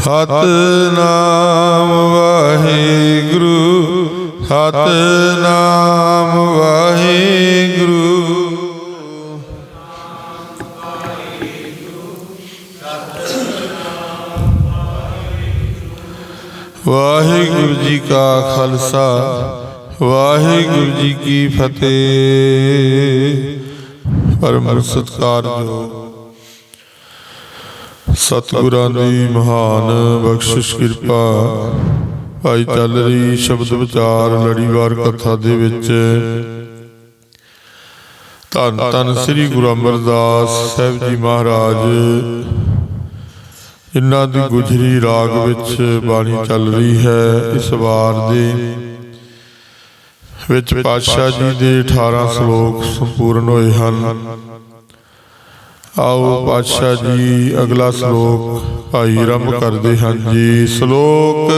ਸਤਨਾਮ ਵਾਹਿਗੁਰੂ ਸਤਨਾਮ ਵਾਹਿਗੁਰੂ। ਵਾਹਿਗੁਰੂ ਜੀ ਕਾ ਖਾਲਸਾ। ਵਾਹਿਗੁਰੂ ਜੀ ਕੀ ਫਤਿਹ। ਪਰਮ ਸਤਿਕਾਰਯੋਗ ਸਤਿਗੁਰਾਂ ਦੀ ਮਹਾਨ ਬਖਸ਼ਿਸ਼ ਕਿਰਪਾ ਭਾਈ ਚੱਲ ਰਹੀ ਸ਼ਬਦ ਵਿਚਾਰ ਲੜੀਵਾਰ ਕਥਾ ਦੇ ਵਿੱਚ। ਧੰਨ ਧੰਨ ਸ੍ਰੀ ਗੁਰੂ ਅਮਰਦਾਸ ਸਾਹਿਬ ਜੀ ਮਹਾਰਾਜ ਇਹਨਾਂ ਦੀ ਗੁਜਰੀ ਰਾਗ ਵਿੱਚ ਬਾਣੀ ਚੱਲ ਰਹੀ ਹੈ ਇਸ ਵਾਰ ਦੇ। ਵਿੱਚ ਪਾਤਸ਼ਾਹ ਜੀ ਦੇ 18 ਸ਼ਲੋਕ ਸੰਪੂਰਨ ਹੋਏ ਹਨ। ਆਓ ਪਾਤਸ਼ਾਹ ਜੀ ਅਗਲਾ ਸ਼ਲੋਕ ਭਾਈ ਆਰੰਭ ਕਰਦੇ ਹਨ। ਜੀ ਸ਼ਲੋਕ,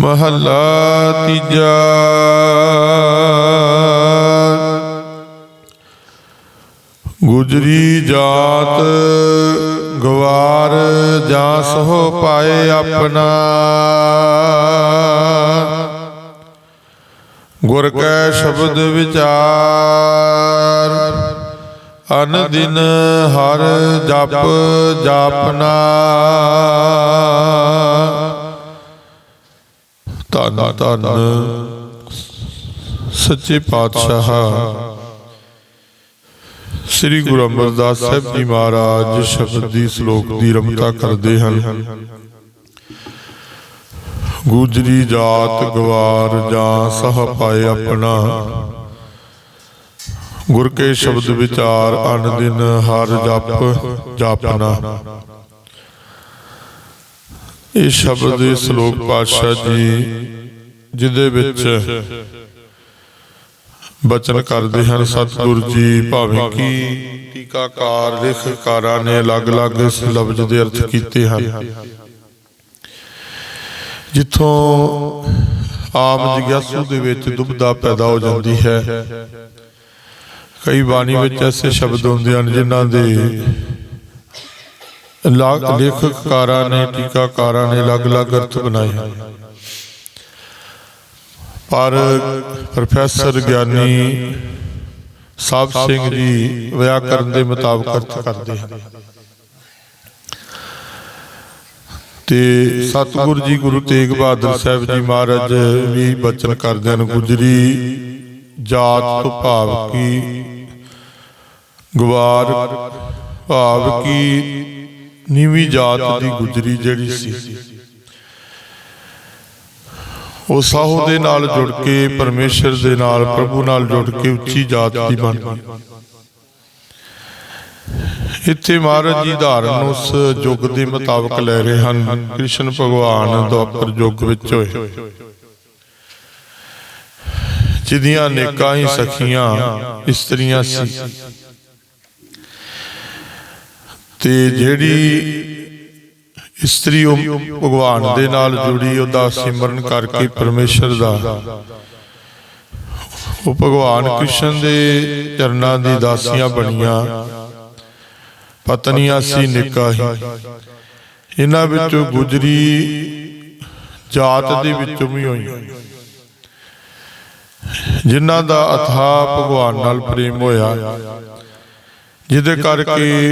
ਮਹੱਲਾ ਤੀਜਾ, ਗੁਜਰੀ ਜਾਤ ਗਵਾਰ ਜਾਂ ਸੋ ਪਾਏ ਆਪਣਾ। ਗੁਰ ਕੈ ਸ਼ਬਦ ਵਿਚਾਰ, ਅਨ ਦਿਨ ਹਰ ਜਪ ਜਾਪਨਾ। ਧੰਨ ਧੰਨ ਸੱਚੇ ਪਾਤਸ਼ਾਹ। ਸ੍ਰੀ ਗੁਰੂ ਅਮਰਦਾਸ ਸਾਹਿਬ ਜੀ ਮਹਾਰਾਜ ਸ਼ਬਦ ਦੀ ਸ਼ਲੋਕ ਦੀ ਰਮਤਾ ਕਰਦੇ ਹਨ। ਗੁਜਰੀ ਜਾਤ ਗਵਾਰ ਜਾਂ ਸਹ ਪਾਏ ਆਪਣਾ। ਗੁਰ ਕੇ ਸ਼ਬਦ ਵਿਚਾਰ ਅਨ ਦਿਨ ਹਰ ਜਪ ਜਾਪਨਾ। ਇਹ ਸ਼ਬਦ ਦੇ ਸ਼ਲੋਕ ਪਾਤਸ਼ਾਹ ਜੀ, ਜਿਹਦੇ ਵਿੱਚ ਬਚਨ ਕਰਦੇ ਹਨ ਸਤਿਗੁਰ ਜੀ, ਭਾਵੇਂ ਕਿ ਟੀਕਾਕਾਰ, ਲੇਖਕਾਰਾਂ ਨੇ ਅਲੱਗ-ਅਲੱਗ ਇਸ ਲਫ਼ਜ਼ ਦੇ ਅਰਥ ਕੀਤੇ ਹਨ। ਜਿੱਥੋਂ ਆਮ ਜਿਗਿਆਸੂ ਦੇ ਵਿੱਚ ਦੁਬਦਾ ਪੈਦਾ ਹੋ ਜਾਂਦੀ ਹੈ, ਕਈ ਬਾਣੀ ਵਿੱਚ ਐਸੇ ਸ਼ਬਦ ਹੁੰਦੇ ਹਨ ਜਿਨ੍ਹਾਂ ਦੇ ਲਾ- ਲੇਖਕਕਾਰਾਂ ਨੇ, ਟੀਕਾਕਾਰਾਂ ਨੇ ਅਲੱਗ-ਅਲੱਗ ਅਰਥ ਬਣਾਏ ਹਨ। ਪਰ ਪ੍ਰੋਫੈਸਰ ਗਿਆਨੀ ਸਾਹਿਬ ਸਿੰਘ ਜੀ ਵਿਆਕਰਨ ਦੇ ਮੁਤਾਬਕ ਅਰਥ ਕਰਦੇ ਹਨ। ਤੇ ਸਤਿਗੁਰੂ ਜੀ ਗੁਰੂ ਤੇਗ ਬਹਾਦਰ ਸਾਹਿਬ ਜੀ ਮਹਾਰਾਜ ਵੀ ਬਚਨ ਕਰਦੇ ਹਨ, ਗੁਜਰੀ ਜਾਤ ਤੋਂ ਭਾਵ ਕੀ, ਗਵਾਰ ਭਾਵ ਕੀ, ਨੀਵੀਂ ਜਾਤ ਦੀ ਗੁਜਰੀ ਜਿਹੜੀ ਸੀ। ਉਹ ਸਾਹੋ ਦੇ ਨਾਲ ਜੁੜ ਕੇ, ਪਰਮੇਸ਼ਰ ਦੇ ਨਾਲ, ਪ੍ਰਭੂ ਨਾਲ ਜੁੜ ਕੇ ਉੱਚੀ ਜਾਤ ਦੀ ਬਣ ਇੱਥੇ ਮਹਾਰਾਜ ਜੀ ਧਾਰਨ ਉਸ ਯੁੱਗ ਦੇ ਮੁਤਾਬਕ ਲੈ ਰਹੇ ਹਨ। ਕ੍ਰਿਸ਼ਨ ਭਗਵਾਨ ਦੁਆਪਰ ਯੁੱਗ ਵਿੱਚ ਹੋਏ। ਜਿਹਦੀਆਂ ਨੇਕਾਂ ਹੀ ਸਖੀਆਂ ਇਸਤਰੀਆਂ ਸੀ। ਤੇ ਜਿਹੜੀ ਇਸਤਰੀ ਉਹ ਭਗਵਾਨ ਦੇ ਨਾਲ ਜੁੜੀ ਉਹਦਾ ਸਿਮਰਨ ਕਰਕੇ ਪਰਮੇਸ਼ਰ ਦਾ। ਉਹ ਭਗਵਾਨ ਕ੍ਰਿਸ਼ਨ ਦੇ ਚਰਨਾਂ ਦੀ ਦਾਸੀਆਂ ਬਣੀਆਂ। ਪਤਨੀਆਂ ਸੀ ਨਿਕਾ ਹੀ। ਇਹਨਾਂ ਵਿੱਚੋਂ ਗੁਜਰੀ ਜਾਤ ਦੇ ਵਿੱਚੋਂ ਵੀ ਹੋਈਆਂ ਜਿਨ੍ਹਾਂ ਦਾ ਅਥਾ ਭਗਵਾਨ ਨਾਲ ਪ੍ਰੇਮ ਹੋਇਆ। ਜਿਹਦੇ ਕਰਕੇ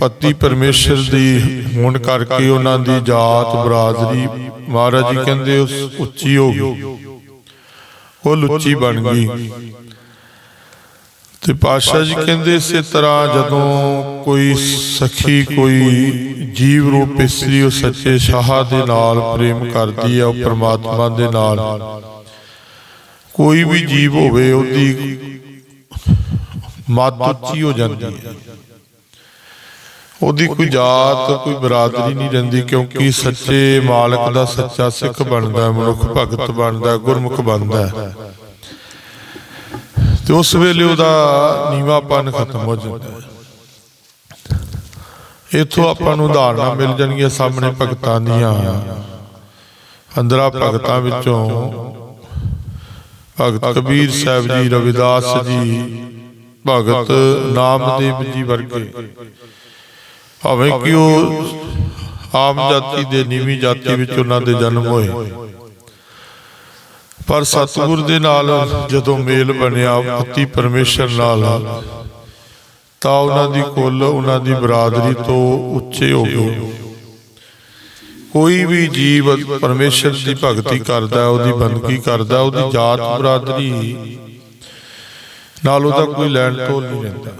ਪਤੀ ਪਰਮੇਸ਼ਰ ਦੀ ਹੋਣ ਕਰਕੇ ਉਹਨਾਂ ਦੀ ਜਾਤ ਬਰਾਦਰੀ ਮਹਾਰਾਜ ਜੀ ਕਹਿੰਦੇ ਉਸ ਉੱਚੀ ਹੋ ਗਈ। ਉਹ ਲੁੱਚੀ ਬਣ ਗਈ। ਤੇ ਪਾਤਸ਼ਾਹ ਜੀ ਕਹਿੰਦੇ ਇਸੇ ਤਰ੍ਹਾਂ ਜਦੋਂ ਕੋਈ ਸਖੀ ਕੋਈ ਜੀਵ ਰੂਪ ਇਸਤਰੀ ਉਹ ਸੱਚੇ ਸ਼ਾਹ ਦੇ ਨਾਲ ਪ੍ਰੇਮ ਕਰਦੀ ਹੈ ਉਹ ਪ੍ਰਮਾਤਮਾ ਦੇ ਨਾਲ। ਕੋਈ ਵੀ ਜੀਵ ਹੋਵੇ ਉਹਦੀ ਮੱਤ ਉੱਚੀ ਹੋ ਜਾਂਦੀ ਹੈ। ਉਹਦੀ ਕੋਈ ਜਾਤ, ਕੋਈ ਬਰਾਦਰੀ ਨਹੀਂ ਰਹਿੰਦੀ ਕਿਉਂਕਿ ਸੱਚੇ ਮਾਲਕ ਦਾ ਸੱਚਾ ਸਿੱਖ ਬਣਦਾ ਮਨੁੱਖ ਭਗਤ ਬਣਦਾ ਗੁਰਮੁਖ ਬਣਦਾ ਤੇ ਉਸ ਵੇਲੇ ਉਹਦਾ ਨੀਵਾਪਨ ਖਤਮ ਹੋ ਜਾਂਦਾ ਇਥੋਂ ਆਪਾਂ ਨੂੰ ਉਦਾਹਰਨਾਂ ਮਿਲ ਜਾਣਗੀਆਂ ਸਾਹਮਣੇ ਭਗਤਾਂ ਦੀਆਂ। ਅੰਦਰਾਂ ਭਗਤਾਂ ਵਿੱਚੋਂ ਭਗਤ ਕਬੀਰ ਸਾਹਿਬ ਜੀ, ਰਵਿਦਾਸ ਜੀ ਭਗਤ ਨਾਮਦੇਵ ਜੀ ਵਰਗੇ। ਭਾਵੇਂ ਕਿ ਉਹ ਆਮ ਜਾਤੀ ਦੇ ਨੀਵੀਂ ਜਾਤੀ ਵਿੱਚ ਉਹਨਾਂ ਦੇ ਜਨਮ ਹੋਏ। ਪਰ ਸਤਿਗੁਰ ਦੇ ਨਾਲ ਜਦੋਂ ਮੇਲ ਬਣਿਆ ਪਤੀ ਪਰਮੇਸ਼ਰ ਨਾਲ ਤਾਂ ਉਹਨਾਂ ਦੀ ਕੁੱਲ ਉਹਨਾਂ ਦੀ ਬਰਾਦਰੀ ਤੋਂ ਉੱਚੇ ਹੋ ਗਏ ਕੋਈ ਵੀ ਜੀਵ ਪਰਮੇਸ਼ਰ ਦੀ ਭਗਤੀ ਕਰਦਾ ਉਹਦੀ ਬੰਦਗੀ ਕਰਦਾ ਉਹਦੀ ਜਾਤ ਬਰਾਦਰੀ ਨਾਲ ਉਹਦਾ ਕੋਈ ਲੈਣ ਤੋਲ ਨਹੀਂ ਰਹਿੰਦਾ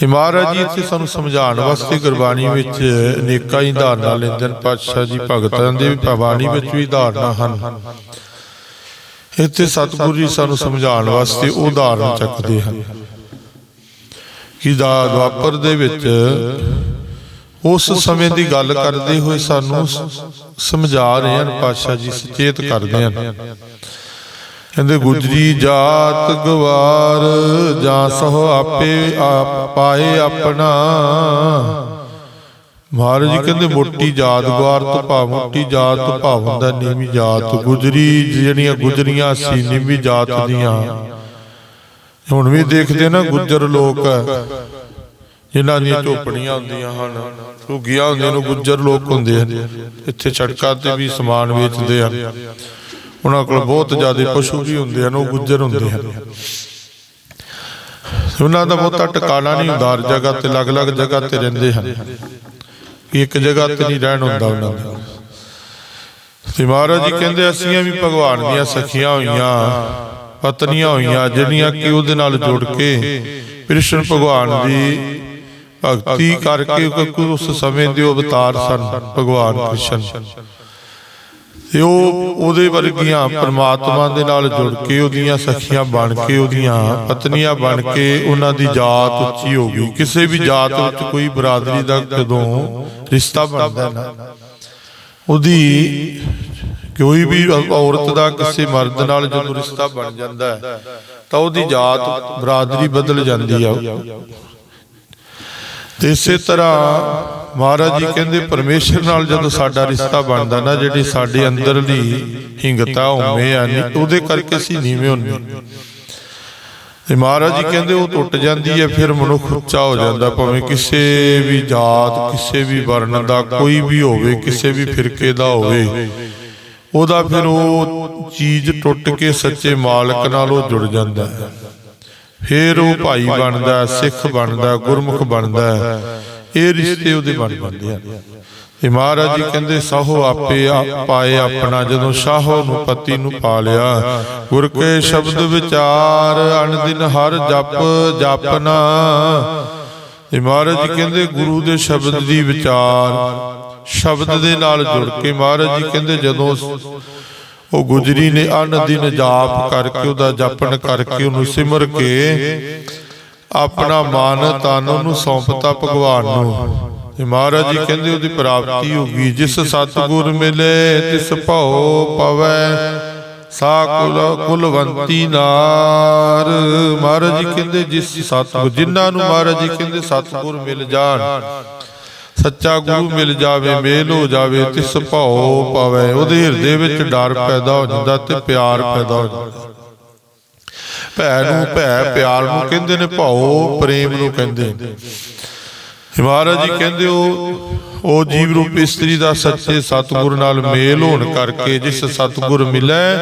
ਤੇ ਮਹਾਰਾਜ ਜੀ ਇੱਥੇ ਸਾਨੂੰ ਸਮਝਾਉਣ ਵਾਸਤੇ ਗੁਰਬਾਣੀ ਵਿੱਚ ਅਨੇਕਾਂ ਹੀ ਧਾਰਨਾ ਲੈਂਦੇ ਨੇ ਪਾਤਸ਼ਾਹ ਜੀ ਭਗਤਾਂ ਦੇ ਵੀ ਬਾਣੀ ਵਿੱਚ ਵੀ ਧਾਰਨਾ ਹਨ। ਇੱਥੇ ਸਤਿਗੁਰੂ ਜੀ ਸਾਨੂੰ ਸਮਝਾਉਣ ਵਾਸਤੇ ਧਾਰਨ ਚੱਕਦੇ ਹਨ। ਕਿ ਦਾ ਦੁਆਪਰ ਦੇ ਵਿੱਚ ਉਸ ਸਮੇਂ ਦੀ ਗੱਲ ਕਰਦੇ ਹੋਏ ਸਾਨੂੰ ਸਮਝਾ ਰਹੇ ਹਨ ਪਾਤਸ਼ਾਹ ਜੀ ਸੁਚੇਤ ਕਰਦੇ ਹਨ। ਕਹਿੰਦੇ ਗੁਜਰੀ ਜਾਤ ਗਵਾਰ ਜਾਂ ਸੋ ਆਪੇ ਪਾਏ ਆਪਣਾ। ਮਹਾਰਾਜ ਜੀ ਕਹਿੰਦੇ ਮੋਟੀ ਜਾਤ ਗਵਾਰ ਤੋਂ ਭਾਵ ਮੋਟੀ ਜਾਤ ਤੋਂ ਭਾਵ ਹੁੰਦਾ ਨੀਵੀਂ ਜਾਤ ਗੁਜਰੀ ਜਿਹੜੀਆਂ ਗੁਜਰੀਆਂ ਸੀ ਨੀਵੀਂ ਜਾਤ ਦੀਆਂ। ਹੁਣ ਵੀ ਦੇਖਦੇ ਨਾ ਗੁੱਜਰ ਲੋਕ ਜਿਨ੍ਹਾਂ ਦੀਆਂ ਝੋਪੜੀਆਂ ਹੁੰਦੀਆਂ ਹਨ ਝੁੱਗੀਆਂ ਹੁੰਦੀਆਂ ਨੂੰ ਗੁੱਜਰ ਲੋਕ ਹੁੰਦੇ ਹਨ। ਇੱਥੇ ਸੜਕਾਂ ਤੇ ਵੀ ਸਮਾਨ ਵੇਚਦੇ ਹਨ। ਉਹਨਾਂ ਕੋਲ ਬਹੁਤ ਜ਼ਿਆਦਾ ਪਸ਼ੂ ਵੀ ਹੁੰਦੇ ਹਨ ਉਹ ਗੁੱਜਰ ਹੁੰਦੇ ਹਨ। ਉਹਨਾਂ ਦਾ ਬਹੁਤਾ ਟਿਕਾਣਾ ਨਹੀਂ ਹੁੰਦਾ ਹਰ ਜਗ੍ਹਾ ਤੇ ਅਲੱਗ-ਅਲੱਗ ਜਗ੍ਹਾ ਤੇ ਰਹਿੰਦੇ ਹਨ। ਇੱਕ ਜਗ੍ਹਾ ਤੇ ਨਹੀਂ ਰਹਿਣ ਹੁੰਦਾ ਉਹਨਾਂ ਦਾ। ਤੇ ਮਹਾਰਾਜ ਜੀ ਕਹਿੰਦੇ ਅਸੀਂ ਵੀ ਭਗਵਾਨ ਦੀਆਂ ਸਖੀਆਂ ਹੋਈਆਂ ਪਤਨੀਆਂ ਹੋਈਆਂ ਜਿਹੜੀਆਂ ਕਿ ਉਹਦੇ ਨਾਲ ਜੁੜ ਕੇ ਕ੍ਰਿਸ਼ਨ ਭਗਵਾਨ ਦੀ ਭਗਤੀ ਕਰਕੇ ਉਸ ਸਮੇਂ ਦੇ ਅਵਤਾਰ ਸਨ ਭਗਵਾਨ ਕ੍ਰਿਸ਼ਨ। ਤੇ ਉਹ ਉਹਦੇ ਵਰਗੀਆਂ ਪ੍ਰਮਾਤਮਾ ਦੇ ਨਾਲ ਜੁੜ ਕੇ ਉਹਦੀਆਂ ਸਖੀਆਂ ਬਣ ਕੇ ਉਹਦੀਆਂ ਪਤਨੀਆਂ ਬਣ ਕੇ ਉਹਨਾਂ ਦੀ ਜਾਤ ਉੱਚੀ ਹੋ ਗਈ। ਕਿਸੇ ਵੀ ਜਾਤ ਵਿੱਚ ਕੋਈ ਬਰਾਦਰੀ ਦਾ ਜਦੋਂ ਰਿਸ਼ਤਾ ਬਣਦਾ ਨਾ। ਉਹਦੀ ਕੋਈ ਵੀ ਔਰਤ ਦਾ ਕਿਸੇ ਮਰਦ ਨਾਲ ਜਦੋਂ ਰਿਸ਼ਤਾ ਬਣ ਜਾਂਦਾ ਹੈ, ਤਾਂ ਉਹਦੀ ਜਾਤ ਬਰਾਦਰੀ ਬਦਲ ਜਾਂਦੀ ਆ। ਤੇ ਇਸੇ ਤਰ੍ਹਾਂ ਮਹਾਰਾਜ ਜੀ ਕਹਿੰਦੇ ਪਰਮੇਸ਼ਰ ਨਾਲ ਜਦੋਂ ਸਾਡਾ ਰਿਸ਼ਤਾ ਬਣਦਾ ਨਾ, ਜਿਹੜੀ ਸਾਡੇ ਅੰਦਰਲੀ ਹਿੰਗਤਾ ਹੋਵੇਂ ਆ ਨੀ ਉਹਦੇ ਕਰਕੇ ਅਸੀਂ ਨੀਵੇਂ ਹੁੰਦੇ ਤੇ ਮਹਾਰਾਜ ਜੀ ਕਹਿੰਦੇ ਉਹ ਟੁੱਟ ਜਾਂਦੀ ਹੈ, ਫਿਰ ਮਨੁੱਖ ਉੱਚਾ ਹੋ ਜਾਂਦਾ, ਭਾਵੇਂ ਕਿਸੇ ਵੀ ਜਾਤ, ਕਿਸੇ ਵੀ ਵਰਣ ਦਾ ਕੋਈ ਵੀ ਹੋਵੇ, ਕਿਸੇ ਵੀ ਫਿਰਕੇ ਦਾ ਹੋਵੇ, ਉਹਦਾ ਫਿਰ ਉਹ ਚੀਜ਼ ਟੁੱਟ ਕੇ ਸੱਚੇ ਮਾਲਕ ਨਾਲ ਉਹ ਜੁੜ ਜਾਂਦਾ ਹੈ। ਫਿਰ ਉਹ ਭਾਈ ਬਣਦਾ ਸਿੱਖ ਬਣਦਾ ਗੁਰਮੁਖ ਬਣਦਾ। ਇਹ ਰਿਸ਼ਤੇ ਉਹਦੇ ਬਣ ਜਾਂਦੇ ਹਨ। ਤੇ ਮਹਾਰਾਜ ਜੀ ਕਹਿੰਦੇ ਸਾਹੋ ਆਪੇ ਆ- ਪਾਏ ਆਪਣਾ ਜਦੋਂ ਸਾਹੋ ਨੂੰ ਪਤੀ ਨੂੰ ਪਾ ਲਿਆ ਗੁਰ ਕੇ ਸ਼ਬਦ ਵਿਚਾਰ ਅਨ ਦਿਨ ਹਰ ਜਪ ਜਪਨਾ। ਤੇ ਮਹਾਰਾਜ ਜੀ ਕਹਿੰਦੇ ਗੁਰੂ ਦੇ ਸ਼ਬਦ ਦੀ ਵਿਚਾਰ। ਸ਼ਬਦ ਦੇ ਨਾਲ ਜੁੜ ਕੇ ਮਹਾਰਾਜ ਜੀ ਕਹਿੰਦੇ ਜਦੋਂ ਉਹ ਗੁਜਰੀ ਨੇ ਅਨ ਦਿਨ ਜਾਪ ਕਰਕੇ ਉਹਦਾ ਜਪਨ ਕਰਕੇ ਉਹਨੂੰ ਸਿਮਰ ਕੇ ਆਪਣਾ ਮਨ ਤਨ ਉਹਨੂੰ ਸੌਂਪਤਾ ਭਗਵਾਨ ਨੂੰ। ਤੇ ਮਹਾਰਾਜ ਜੀ ਕਹਿੰਦੇ ਉਹਦੀ ਪ੍ਰਾਪਤੀ ਹੋ ਗਈ ਜਿਸ ਸਤਿਗੁਰ ਮਿਲੇ ਤਿਸ ਭਉ ਪਵੈ। ਸਾ ਕੁਲ ਕੁਲਵੰਤੀ ਨਾਰ। ਮਹਾਰਾਜ ਜੀ ਕਹਿੰਦੇ ਜਿਸ ਸਤਿਗੁਰ ਜਿਨ੍ਹਾਂ ਨੂੰ ਮਹਾਰਾਜ ਜੀ ਕਹਿੰਦੇ ਸਤਿਗੁਰ ਮਿਲ ਜਾਣ। ਸੱਚਾ ਗੁਰੂ ਮਿਲ ਜਾਵੇ, ਮੇਲ ਹੋ ਜਾਵੇ, ਤਿਸ ਭਉ ਪਵੇ। ਉਹਦੇ ਹਿਰਦੇ ਵਿੱਚ ਡਰ ਪੈਦਾ ਹੋ ਜਾਂਦਾ ਤੇ ਪਿਆਰ ਪੈਦਾ ਹੋ ਜਾਂਦਾ। ਭੈ ਨੂੰ ਭੈ ਪਿਆਰ ਨੂੰ ਕਹਿੰਦੇ ਨੇ, ਭਉ ਪ੍ਰੇਮ ਨੂੰ ਕਹਿੰਦੇ ਨੇ। ਮਹਾਰਾਜ ਜੀ ਕਹਿੰਦੇ ਉਹ ਉਹ ਜੀਵ ਰੂਪ ਇਸਤਰੀ ਦਾ ਸੱਚੇ ਸਤਿਗੁਰ ਨਾਲ ਮੇਲ ਹੋਣ ਕਰਕੇ ਜਿਸ ਸਤਿਗੁਰ ਮਿਲੈ,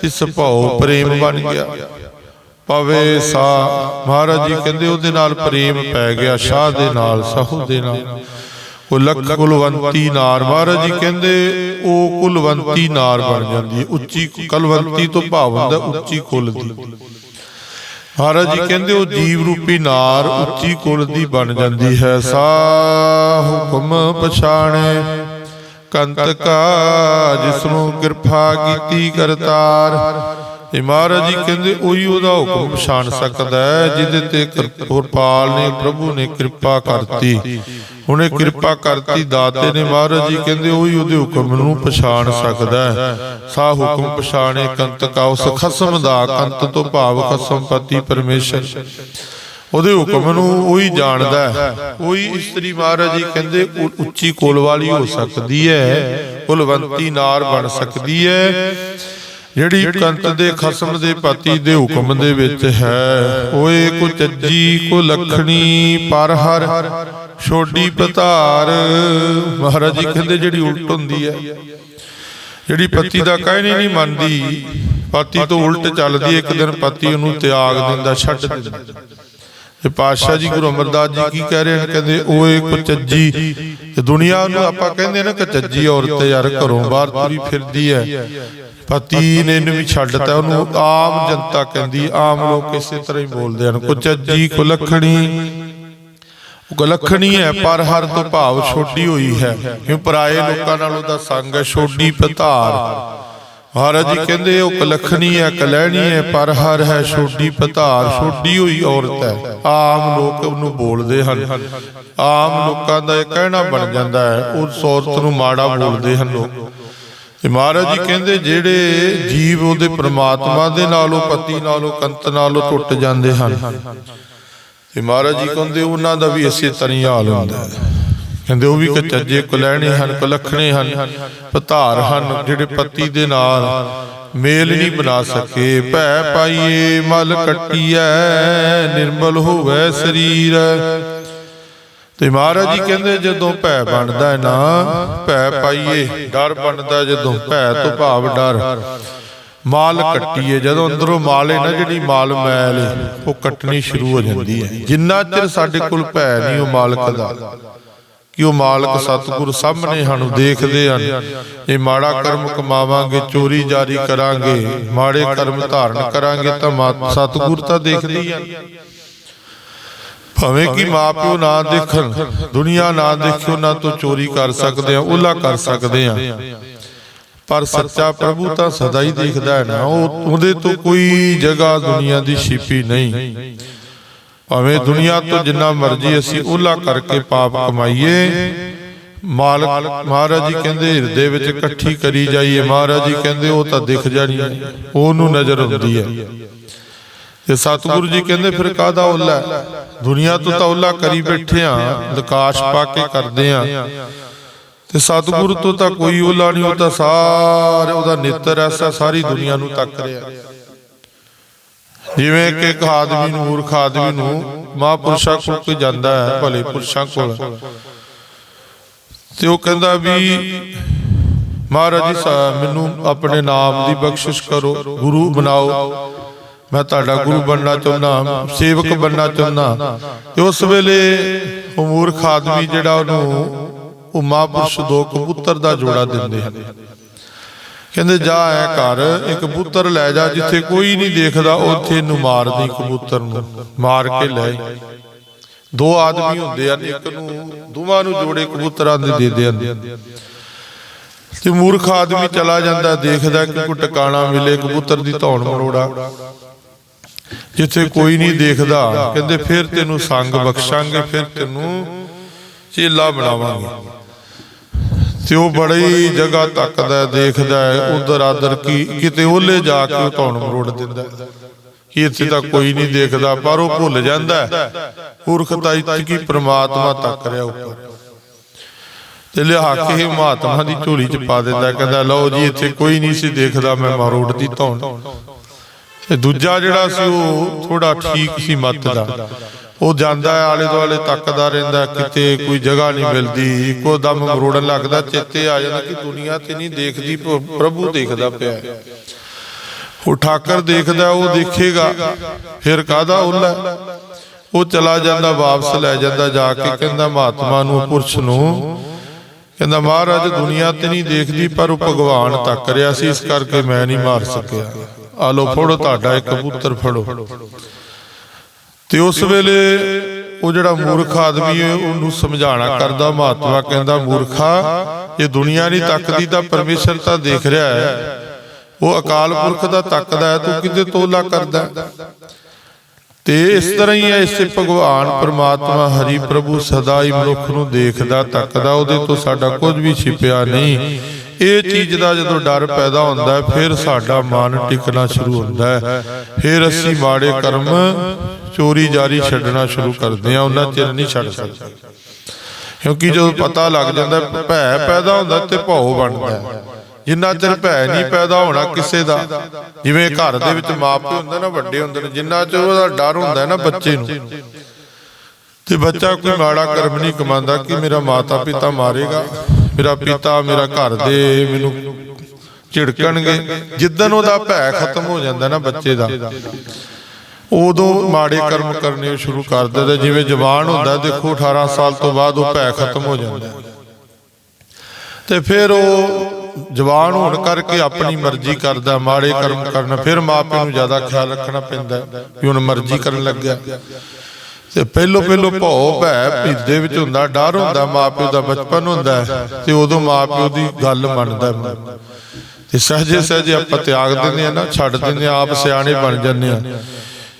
ਤਿਸ ਭਉ ਪ੍ਰੇਮ ਬਣ ਗਿਆ। ਪਵੇ ਸਾ, ਮਹਾਰਾਜ ਜੀ ਕਹਿੰਦੇ ਉਹਦੇ ਨਾਲ ਪ੍ਰੇਮ ਪੈ ਗਿਆ, ਸ਼ਾਹ ਦੇ ਨਾਲ, ਸਾਹੂ ਦੇ ਨਾਲ। ਉਹ ਲੱਖ ਕੁਲਵੰਤੀ ਨਾਰ ਮਹਾਰਾਜ ਜੀ ਕਹਿੰਦੇ, ਉਹ ਕੁਲਵੰਤੀ ਨਾਰ ਬਣ ਜਾਂਦੀ ਹੈ, ਉੱਚੀ ਕਲਵੰਤੀ ਤੋਂ ਭਾਵ ਹੁੰਦਾ ਉੱਚੀ ਕੁਲ ਦੀ। ਮਹਾਰਾਜ ਜੀ ਕਹਿੰਦੇ, ਉਹ ਜੀਵ ਰੂਪੀ ਨਾਰ ਉੱਚੀ ਕੁਲ ਦੀ ਬਣ ਜਾਂਦੀ ਹੈ। ਸਾ ਹੁਕਮ ਪਛਾਣੇ, ਕੰਤ ਕਾ ਜਿਸ ਕਿਰਪਾ ਕੀਤੀ ਕਰਤਾਰ। ਇਹ ਮਹਾਰਾਜ ਜੀ ਕਹਿੰਦੇ ਉਹੀ ਉਹਦਾ ਹੁਕਮ ਪਛਾਣ ਸਕਦਾ ਹੈ ਜਿਹਦੇ ਤੇ ਕਿਰਪਾਲ ਨੇ ਪ੍ਰਭੂ ਨੇ ਕਿਰਪਾ ਕਰਤੀ। ਉਹਨੇ ਕਿਰਪਾ ਕਰਤੀ ਦਾਤੇ ਨੇ ਮਹਾਰਾਜ ਜੀ ਕਹਿੰਦੇ ਉਹੀ ਉਹਦੇ ਹੁਕਮ ਨੂੰ ਪਛਾਣ ਸਕਦਾ ਹੈ। ਸਾ ਹੁਕਮ ਪਛਾਣੇ ਕੰਤ ਕਾ ਉਸ ਖਸਮ ਦਾ ਕੰਤ ਤੋਂ ਭਾਵ ਖਸਮ ਪਤੀ ਪਰਮੇਸ਼ਰ। ਉਹਦੇ ਹੁਕਮ ਨੂੰ ਉਹੀ ਜਾਣਦਾ ਹੈ। ਉਹੀ ਇਸਤਰੀ ਮਹਾਰਾਜ ਜੀ ਕਹਿੰਦੇ ਉੱਚੀ ਕੋਲ ਵਾਲੀ ਹੋ ਸਕਦੀ ਹੈ। ਕੁਲਵੰਤੀ ਨਾਰ ਬਣ ਸਕਦੀ ਹੈ। ਜਿਹੜੀ ਕੰਤ ਦੇ ਖਸਮ ਦੇ ਪਤੀ ਦੇ ਹੁਕਮ ਦੇ ਵਿੱਚ ਹੈ। ਓਏ ਕੋ ਚੱਜੀ ਕੋ ਲਖਣੀ ਪਰ ਹਰ ਛੋਡੀ ਪਧਾਰ ਮਹਾਰਾਜ ਜੀ ਕਹਿੰਦੇ ਜਿਹੜੀ ਉਲਟ ਹੁੰਦੀ ਹੈ। ਜਿਹੜੀ ਪਤੀ ਦਾ ਕਹਿਣੇ ਨਹੀਂ ਮੰਨਦੀ ਪਤੀ ਤੋਂ ਉਲਟ ਚੱਲਦੀ ਇੱਕ ਦਿਨ ਪਤੀ ਉਹਨੂੰ ਤਿਆਗ ਦਿੰਦਾ ਛੱਡ ਦਿੰਦਾ। ਤੇ ਪਾਤਸ਼ਾਹ ਜੀ, ਗੁਰੂ ਅਮਰਦਾਸ ਜੀ ਕੀ ਕਹਿ ਰਹੇ ਨੇ? ਕਹਿੰਦੇ ਓਏ ਕੁਚੱਜੀ ਤੇ ਦੁਨੀਆ ਨੂੰ ਆਪਾਂ ਕਹਿੰਦੇ ਨਾ ਕੁਚੱਜੀ ਔਰਤ ਯਾਰ, ਘਰੋਂ ਬਾਹਰ ਤੁਰੀ ਫਿਰਦੀ ਹੈ। ਪਤੀ ਨੇ ਇਹਨੂੰ ਵੀ ਛੱਡਤਾ ਉਹਨੂੰ ਆਮ ਜਨਤਾ ਕਹਿੰਦੀ, ਆਮ ਲੋਕ ਇਸੇ ਤਰ੍ਹਾਂ ਹੀ ਬੋਲਦੇ ਹਨ। ਕੁਚੱਜੀ ਕੁਲੱਖਣੀ ਉਹ ਗਲਖਣੀ ਹੈ, ਪਰ ਹਰ ਤੋਂ ਭਾਵ ਛੋਡੀ ਹੋਈ ਹੈ। ਕਿਉਂ? ਪਰਾਏ ਲੋਕਾਂ ਨਾਲ ਉਹਦਾ ਸੰਗ ਹੈ ਛੋਡੀ ਪਧਾਰ ਮਹਾਰਾਜ ਜੀ ਕਹਿੰਦੇ ਉਹ ਕਲਖਣੀ ਹੈ ਕਲਹਿਣੀ ਹੈ ਪਰ ਹਰ ਹੈ ਛੋਡੀ ਪਧਾਰ ਛੋਡੀ ਹੋਈ ਔਰਤ ਹੈ। ਆਮ ਲੋਕ ਉਹਨੂੰ ਬੋਲਦੇ ਹਨ। ਆਮ ਲੋਕਾਂ ਦਾ ਇਹ ਕਹਿਣਾ ਬਣ ਜਾਂਦਾ ਹੈ ਉਸ ਔਰਤ ਨੂੰ ਮਾੜਾ ਬੋਲਦੇ ਹਨ ਲੋਕ। ਤੇ ਮਹਾਰਾਜ ਜੀ ਕਹਿੰਦੇ ਜਿਹੜੇ ਜੀਵ ਉਹਦੇ ਪ੍ਰਮਾਤਮਾ ਦੇ ਨਾਲੋਂ ਪਤੀ ਨਾਲੋਂ ਕੰਤ ਨਾਲੋਂ ਟੁੱਟ ਜਾਂਦੇ ਹਨ। ਤੇ ਮਹਾਰਾਜ ਜੀ ਕਹਿੰਦੇ ਉਹਨਾਂ ਦਾ ਵੀ ਇਸੇ ਤਰ੍ਹਾਂ ਹੀ ਹਾਲ ਹੁੰਦਾ ਹੈ। ਕਹਿੰਦੇ ਉਹ ਵੀ ਕਚੱਜੇ ਕੁਲੈਣੇ ਹਨ ਕੁਲੱਖਣੇ ਹਨ ਪਧਾਰ ਹਨ ਜਿਹੜੇ ਪਤੀ ਦੇ ਨਾਲ ਮੇਲ ਨਹੀਂ ਬਣਾ ਸਕੇ। ਭੈ ਪਾਈਏ ਮਲ ਕੱਟੀਐ ਨਿਰਮਲ ਹੋਵੇ ਸਰੀਰ। ਤੇ ਮਹਾਰਾਜ ਜੀ ਕਹਿੰਦੇ ਜਦੋਂ ਭੈ ਬਣਦਾ ਹੈ ਨਾ ਭੈ ਪਾਈਏ ਡਰ ਬਣਦਾ ਜਦੋਂ ਭੈ ਤੋਂ ਭਾਵ ਡਰ। ਮਾਲ ਕੱਟੀਏ ਜਦੋਂ ਅੰਦਰੋਂ ਮਾਲ ਹੈ ਨਾ ਜਿਹੜੀ ਮਾਲ ਮੈਲ ਉਹ ਕੱਟਣੀ ਸ਼ੁਰੂ ਹੋ। ਜਾਂਦੀ ਹੈ। ਜਿੰਨਾ ਚਿਰ ਸਾਡੇ ਕੋਲ ਭੈ ਨਹੀਂ ਉਹ ਮਾਲਕ ਦਾ। ਕਿ ਉਹ ਮਾਲਕ ਸਤਿਗੁਰ ਸਾਹਮਣੇ ਸਾਨੂੰ ਦੇਖਦੇ ਹਨ। ਜੇ ਮਾੜਾ ਕਰਮ ਕਮਾਵਾਂਗੇ, ਚੋਰੀ ਜਾਰੀ ਕਰਾਂਗੇ, ਮਾੜੇ ਕਰਮ ਧਾਰਨ ਕਰਾਂਗੇ ਤਾਂ ਸਤਿਗੁਰ ਤਾਂ ਦੇਖਦੇ ਹੀ। ਭਾਵੇਂ ਕਿ ਮਾਪਿਓ ਨਾ ਦੇਖਣ, ਦੁਨੀਆ ਨਾ ਦੇਖੇ, ਉਹਨਾਂ ਤੋਂ ਚੋਰੀ ਕਰ ਸਕਦੇ ਆ ਉਹਲਾ ਕਰ ਸਕਦੇ ਆ ਪਰ ਸੱਚਾ ਪ੍ਰਭੂ ਤਾਂ ਸਦਾ ਹੀ ਦੇਖਦਾ ਹੈ ਨਾ, ਉਹ ਉਹਦੇ ਤੋਂ ਕੋਈ ਜਗ੍ਹਾ ਦੁਨੀਆ ਦੀ ਛਿਪੀ ਨਹੀਂ। ਭਾਵੇਂ ਦੁਨੀਆ ਤੋਂ ਜਿੰਨਾ ਮਰਜ਼ੀ ਅਸੀਂ ਉਹਲਾ ਕਰਕੇ ਪਾਪ ਕਮਾਈਏ। ਮਾਲਕ ਮਹਾਰਾਜ ਜੀ ਕਹਿੰਦੇ ਹਿਰਦੇ ਵਿੱਚ ਇਕੱਠੀ ਕਰੀ ਜਾਈਏ। ਮਹਾਰਾਜ ਜੀ ਕਹਿੰਦੇ ਉਹ ਤਾਂ ਦਿਖ ਜਾਣੀ ਉਹਨੂੰ ਨਜ਼ਰ ਆਉਂਦੀ ਹੈ। ਤੇ ਸਤਿਗੁਰੂ ਜੀ ਕਹਿੰਦੇ ਫਿਰ ਕਾਹਦਾ ਓਲਾ ਹੈ? ਦੁਨੀਆ ਤੋਂ ਤਾਂ ਓਲਾ ਕਰੀ ਬੈਠੇ ਆ ਲਕਾਸ਼ ਪਾ ਕੇ ਕਰਦੇ ਆ ਤੇ ਸਤਿਗੁਰੂ ਤੋਂ ਤਾਂ ਕੋਈ ਓਲਾ ਨਹੀਂ ਉਹ ਤਾਂ ਸਾਰੇ ਉਹਦਾ ਨੇਤਰ ਐਸਾ ਸਾਰੀ ਦੁਨੀਆ ਨੂੰ ਤੱਕ ਰਿਹਾ। ਜਿਵੇਂ ਕਿ ਇੱਕ ਆਦਮੀ ਨੂੰ, ਮੂਰਖ ਆਦਮੀ ਨੂੰ ਮਹਾਂਪੁਰਸ਼ਾਂ ਕੋਲ ਕੋਈ ਜਾਂਦਾ ਹੈ, ਭਲੇ ਪੁਰਸ਼ਾਂ ਕੋਲ। ਤੇ ਉਹ ਕਹਿੰਦਾ ਵੀ, ਮਹਾਰਾਜ ਜੀ ਮੈਨੂੰ ਆਪਣੇ ਨਾਮ ਦੀ ਬਖਸ਼ਿਸ਼ ਕਰੋ, ਗੁਰੂ ਬਣਾਓ। ਮੈਂ ਤੁਹਾਡਾ ਗੁਰੂ ਬਣਨਾ ਚਾਹੁੰਦਾ, ਸੇਵਕ ਬਣਨਾ ਚਾਹੁੰਦਾ। ਤੇ ਉਸ ਵੇਲੇ ਉਹ ਮੂਰਖ ਆਦਮੀ ਜਿਹੜਾ ਉਹਨੂੰ, ਉਹ ਮਹਾਂਪੁਰਸ਼ ਦੋ ਕਬੂਤਰ ਦਾ ਜੋੜਾ ਦਿੰਦੇ ਹਨ। ਕਹਿੰਦੇ ਜਾ ਐ ਘਰ ਇੱਕ ਕਬੂਤਰ ਲੈ ਜਾ ਜਿੱਥੇ ਕੋਈ ਨਹੀਂ ਦੇਖਦਾ, ਉੱਥੇ ਨੂੰ ਮਾਰ ਦੀ ਕਬੂਤਰ ਨੂੰ, ਮਾਰ ਕੇ ਲੈ ਦੋ ਆਦਮੀ ਹੁੰਦੇ ਹਨ, ਇੱਕ ਨੂੰ ਦੋਵਾਂ ਨੂੰ ਜੋੜੇ ਕਬੂਤਰਾਂ ਦੇ ਦੇ ਹਨ ਤੇ ਮੂਰਖ ਆਦਮੀ ਚਲਾ ਜਾਂਦਾ, ਦੇਖਦਾ ਕਿ ਕੋਈ ਟਿਕਾਣਾ ਮਿਲੇ, ਕਬੂਤਰ ਦੀ ਧੌਣ ਮਰੋੜਾ। ਜਿੱਥੇ ਕੋਈ ਨਹੀਂ ਦੇਖਦਾ, ਕਹਿੰਦੇ ਫਿਰ ਤੈਨੂੰ ਸੰਗ ਬਖਸ਼ਾਂਗੇ, ਫਿਰ ਤੈਨੂੰ ਚੇਲਾ ਬਣਾਵਾਂਗੇ। ਤੇ ਉਹ ਬੜੀ ਜਗ੍ਹਾ ਤੱਕਦਾ, ਦੇਖਦਾ ਹੈ, ਉਧਰ ਆਦਰ ਕੀ, ਕਿਤੇ ਉਹਲੇ ਜਾ ਕੇ ਉਹ ਧੌਣ ਮਰੋੜ ਦਿੰਦਾ ਕਿ ਇੱਥੇ ਤਾਂ ਕੋਈ ਨਹੀਂ ਦੇਖਦਾ, ਪਰ ਉਹ ਭੁੱਲ ਜਾਂਦਾ ਹੈ। ਇੱਥੇ ਕੀ ਪ੍ਰਮਾਤਮਾ ਤੱਕ ਰਿਹਾ ਉੱਪਰ। ਤੇ ਲਿਆ ਕੇ ਇਹ ਮਹਾਤਮਾ ਦੀ ਝੋਲੀ ਚ ਪਾ ਦਿੰਦਾ, ਕਹਿੰਦਾ, ਲਓ ਜੀ, ਇੱਥੇ ਕੋਈ ਨਹੀਂ ਸੀ ਦੇਖਦਾ, ਮੈਂ ਮਰੋੜ ਦੀ ਧੌਣ। ਤੇ ਦੂਜਾ ਜਿਹੜਾ ਸੀ, ਉਹ ਥੋੜਾ ਠੀਕ ਸੀ ਮੱਤ ਦਾ। ਉਹ ਜਾਂਦਾ ਆਲੇ ਦੁਆਲੇ ਤੱਕਦਾ ਰਹਿੰਦਾ ਕਿਤੇ ਕੋਈ ਜਗ੍ਹਾ ਨਹੀਂ ਮਿਲਦੀ, ਇੱਕੋ ਦਮ ਮਰੋੜਨ ਲੱਗਦਾ, ਚੇਤੇ ਆ ਜਾਂਦਾ ਕਿ ਦੁਨੀਆ ਤੇ ਨਹੀਂ ਦੇਖਦੀ ਪ੍ਰਭੂ ਦੇਖਦਾ ਪਿਆ ਹੈ। ਉਹ ਠਾਕਰ ਦੇਖਦਾ, ਉਹ ਦੇਖੇਗਾ, ਫਿਰ ਕਾਦਾ ਉਹਲਾ ਉਹ ਚਲਾ ਜਾਂਦਾ, ਵਾਪਸ ਲੈ ਜਾਂਦਾ ਜਾ ਕੇ, ਕਹਿੰਦਾ ਮਹਾਤਮਾ ਨੂੰ, ਪੁਰਸ਼ ਨੂੰ, ਕਹਿੰਦਾ ਮਹਾਰਾਜ ਦੁਨੀਆ ਤੇ ਨਹੀਂ ਦੇਖਦੀ, ਪਰ ਉਹ ਭਗਵਾਨ ਤੱਕ ਰਿਹਾ ਸੀ, ਇਸ ਕਰਕੇ ਮੈਂ ਨਹੀਂ ਮਾਰ ਸਕਿਆ। ਆ ਲੋ ਫੜੋ ਤੁਹਾਡਾ ਇੱਕ ਕਬੂਤਰ, ਫੜੋ। ਤੇ ਉਸ ਵੇਲੇ ਉਹ ਜਿਹੜਾ ਮੂਰਖ ਆਦਮੀ ਹੈ, ਉਹਨੂੰ ਸਮਝਾਣਾ ਕਰਦਾ, ਮਹਾਤਮਾ ਕਹਿੰਦਾ, ਮੂਰਖਾ, ਇਹ ਦੁਨੀਆ ਨਹੀਂ ਤੱਕਦੀ ਤਾਂ ਪਰਮੇਸ਼ਰ ਤਾਂ ਦੇਖ ਰਿਹਾ ਹੈ। ਉਹ ਅਕਾਲ ਪੁਰਖ ਦਾ ਤੱਕਦਾ ਹੈ, ਤੂੰ ਕਿਤੇ ਤੋਲਾ ਕਰਦਾ ਤੇ ਇਸ ਤਰ੍ਹਾਂ ਹੀ ਹੈ, ਇਸੇ ਭਗਵਾਨ ਪਰਮਾਤਮਾ ਹਰੀ ਪ੍ਰਭੂ ਸਦਾ ਹੀ ਮਨੁੱਖ ਨੂੰ ਦੇਖਦਾ, ਤੱਕਦਾ, ਉਹਦੇ ਤੋਂ ਸਾਡਾ ਕੁਝ ਵੀ ਛਿਪਿਆ ਨਹੀਂ। ਇਹ ਚੀਜ਼ ਦਾ ਜਦੋਂ ਡਰ ਪੈਦਾ ਹੁੰਦਾ ਹੈ, ਫਿਰ ਸਾਡਾ ਮਨ ਟਿਕਣਾ ਸ਼ੁਰੂ ਹੁੰਦਾ ਹੈ। ਫਿਰ ਅਸੀਂ ਮਾੜੇ ਕਰਮ ਚੋਰੀ ਜਾਰੀ ਛੱਡਣਾ ਸ਼ੁਰੂ ਕਰਦੇ ਹਾਂ, ਉਹਨਾਂ ਚਿਰ ਨਹੀਂ ਛੱਡ ਸਕਦੇ। ਕਿਉਂਕਿ ਜਦੋਂ ਪਤਾ ਲੱਗ ਜਾਂਦਾ ਭੈ ਪੈਦਾ ਹੁੰਦਾ ਤੇ ਭਉ ਬਣਦਾ ਜਿੰਨਾ ਚਿਰ ਭੈ ਨਹੀਂ ਪੈਦਾ ਹੋਣਾ ਕਿਸੇ ਦਾ, ਜਿਵੇਂ ਘਰ ਦੇ ਵਿੱਚ ਮਾਪੇ ਹੁੰਦੇ ਨਾ, ਵੱਡੇ ਹੁੰਦੇ ਨੇ, ਜਿੰਨਾ ਚਿਰ ਉਹਦਾ ਡਰ ਹੁੰਦਾ ਨਾ ਬੱਚੇ ਨੂੰ, ਤੇ ਬੱਚਾ ਕੋਈ ਮਾੜਾ ਕਰਮ ਨਹੀਂ ਕਮਾਉਂਦਾ ਕਿ ਮੇਰਾ ਮਾਤਾ ਪਿਤਾ ਮਾਰੇਗਾ। ਮੇਰਾ ਪਿਤਾ ਮੇਰਾ ਘਰ ਦੇ ਮੈਨੂੰ ਝਿੜਕਣਗੇ। ਜਿੱਦਨ ਉਹਦਾ ਭੈ ਖਤਮ ਹੋ ਜਾਂਦਾ ਨਾ ਬੱਚੇ ਦਾ। ਉਦੋਂ ਮਾੜੇ ਕਰਮ ਕਰਨੇ ਸ਼ੁਰੂ ਕਰ ਦਿੰਦਾ। ਜਿਵੇਂ ਜਵਾਨ ਹੁੰਦਾ ਦੇਖੋ 18 ਸਾਲ ਤੋਂ ਬਾਅਦ ਉਹ ਭੈ ਖਤਮ ਹੋ ਜਾਂਦਾ। ਤੇ ਫਿਰ ਉਹ ਜਵਾਨ ਹੋਣ ਕਰਕੇ ਆਪਣੀ ਮਰਜ਼ੀ ਕਰਦਾ ਮਾੜੇ ਕਰਮ ਕਰਨਾ ਫਿਰ ਮਾਪੇ ਨੂੰ ਜ਼ਿਆਦਾ ਖਿਆਲ ਰੱਖਣਾ ਪੈਂਦਾ ਵੀ ਹੁਣ ਮਰਜ਼ੀ ਕਰਨ ਲੱਗਿਆ। ਤੇ ਪਹਿਲੋ ਪਹਿਲੋ ਭਉ ਭੈ ਭਿੱਦੇ ਵਿੱਚ ਹੁੰਦਾ ਡਰ ਹੁੰਦਾ ਮਾਪਿਓ ਦਾ ਬਚਪਨ ਹੁੰਦਾ ਤੇ ਉਦੋਂ ਮਾਪਿਓ ਦੀ ਗੱਲ ਮੰਨਦਾ। ਤੇ ਸਹਜੇ ਸਹਜੇ ਆਪਾਂ ਤਿਆਗ ਦਿੰਦੇ ਆ ਨਾ ਛੱਡ ਦਿੰਦੇ ਆ ਆਪ ਸਿਆਣੇ ਬਣ ਜਾਂਦੇ ਆ